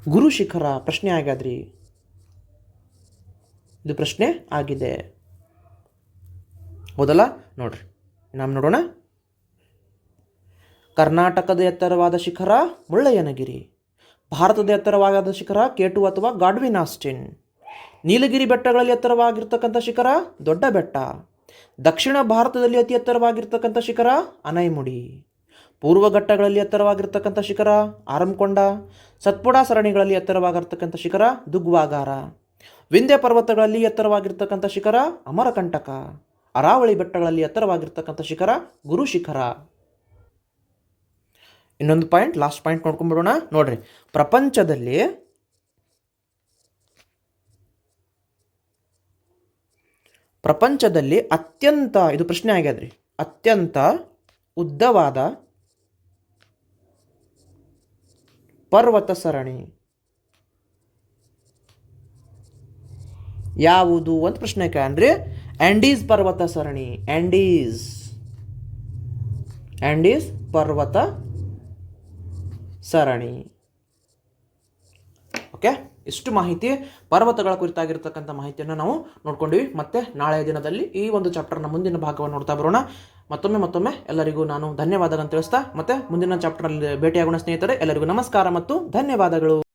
Speaker 1: ಗುರು ಶಿಖರ ಪ್ರಶ್ನೆ ಆಗ್ಯಾದ್ರಿ. ಇದು ಪ್ರಶ್ನೆ ಆಗಿದೆ. ಹೌದಲ್ಲ ನೋಡ್ರಿ. ನಾವು ನೋಡೋಣ. ಕರ್ನಾಟಕದ ಎತ್ತರವಾದ ಶಿಖರ ಮುಳ್ಳಯ್ಯನಗಿರಿ. ಭಾರತದ ಎತ್ತರವಾದ ಶಿಖರ ಕೇಟು ಅಥವಾ ಗಾಡ್ವಿನ್ ಆಸ್ಟಿನ್ ನೀಲಗಿರಿ ಬೆಟ್ಟಗಳಲ್ಲಿ ಎತ್ತರವಾಗಿರ್ತಕ್ಕಂಥ ಶಿಖರ ದೊಡ್ಡ ಬೆಟ್ಟ. ದಕ್ಷಿಣ ಭಾರತದಲ್ಲಿ ಅತಿ ಎತ್ತರವಾಗಿರ್ತಕ್ಕಂಥ ಶಿಖರ ಅನೈಮುಡಿ. ಪೂರ್ವ ಘಟ್ಟಗಳಲ್ಲಿ ಎತ್ತರವಾಗಿರ್ತಕ್ಕಂಥ ಶಿಖರ ಆರಂಕೊಂಡ. ಸತ್ಪುಡ ಸರಣಿಗಳಲ್ಲಿ ಎತ್ತರವಾಗಿರ್ತಕ್ಕಂಥ ಶಿಖರ ದುಗ್ವಾಗಾರ. ವಿಂಧ್ಯ ಪರ್ವತಗಳಲ್ಲಿ ಎತ್ತರವಾಗಿರ್ತಕ್ಕಂಥ ಶಿಖರ ಅಮರಕಂಟಕ. ಅರಾವಳಿ ಬೆಟ್ಟಗಳಲ್ಲಿ ಎತ್ತರವಾಗಿರ್ತಕ್ಕಂಥ ಶಿಖರ ಗುರು ಶಿಖರ ಇನ್ನೊಂದು ಪಾಯಿಂಟ್, ಲಾಸ್ಟ್ ಪಾಯಿಂಟ್ ನೋಡ್ಕೊಂಡ್ಬಿಡೋಣ. ನೋಡ್ರಿ, ಪ್ರಪಂಚದಲ್ಲಿ ಪ್ರಪಂಚದಲ್ಲಿ ಅತ್ಯಂತ, ಇದು ಪ್ರಶ್ನೆ ಆಗ್ಯದ್ರಿ. ಅತ್ಯಂತ ಉದ್ದವಾದ ಪರ್ವತ ಸರಣಿ. ಯಾವುದು ಅಂತ ಪ್ರಶ್ನೆ ಕೇಳ್ರಿ. ಆ್ಯಂಡೀಸ್ ಪರ್ವತ ಸರಣಿ. ಆ್ಯಂಡೀಸ್ ಆ್ಯಂಡೀಸ್ ಪರ್ವತ ಸರಣಿ. ಓಕೆ? ಇಷ್ಟು ಮಾಹಿತಿ, ಪರ್ವತಗಳ ಕುರಿತಾಗಿರ್ತಕ್ಕಂಥ ಮಾಹಿತಿಯನ್ನು ನಾವು ನೋಡ್ಕೊಂಡ್ವಿ. ಮತ್ತೆ ನಾಳೆಯ ದಿನದಲ್ಲಿ ಈ ಒಂದು ಚಾಪ್ಟರ್ನ ಮುಂದಿನ ಭಾಗವನ್ನು ನೋಡ್ತಾ ಬರೋಣ. ಮತ್ತೊಮ್ಮೆ ಮತ್ತೊಮ್ಮೆ ಎಲ್ಲರಿಗೂ ನಾನು ಧನ್ಯವಾದಗಳನ್ನು ತಿಳಿಸ್ತಾ, ಮತ್ತೆ ಮುಂದಿನ ಚಾಪ್ಟರ್ನಲ್ಲಿ ಭೇಟಿಯಾಗೋಣ ಸ್ನೇಹಿತರೆ, ಎಲ್ಲರಿಗೂ ನಮಸ್ಕಾರ ಮತ್ತು ಧನ್ಯವಾದಗಳು.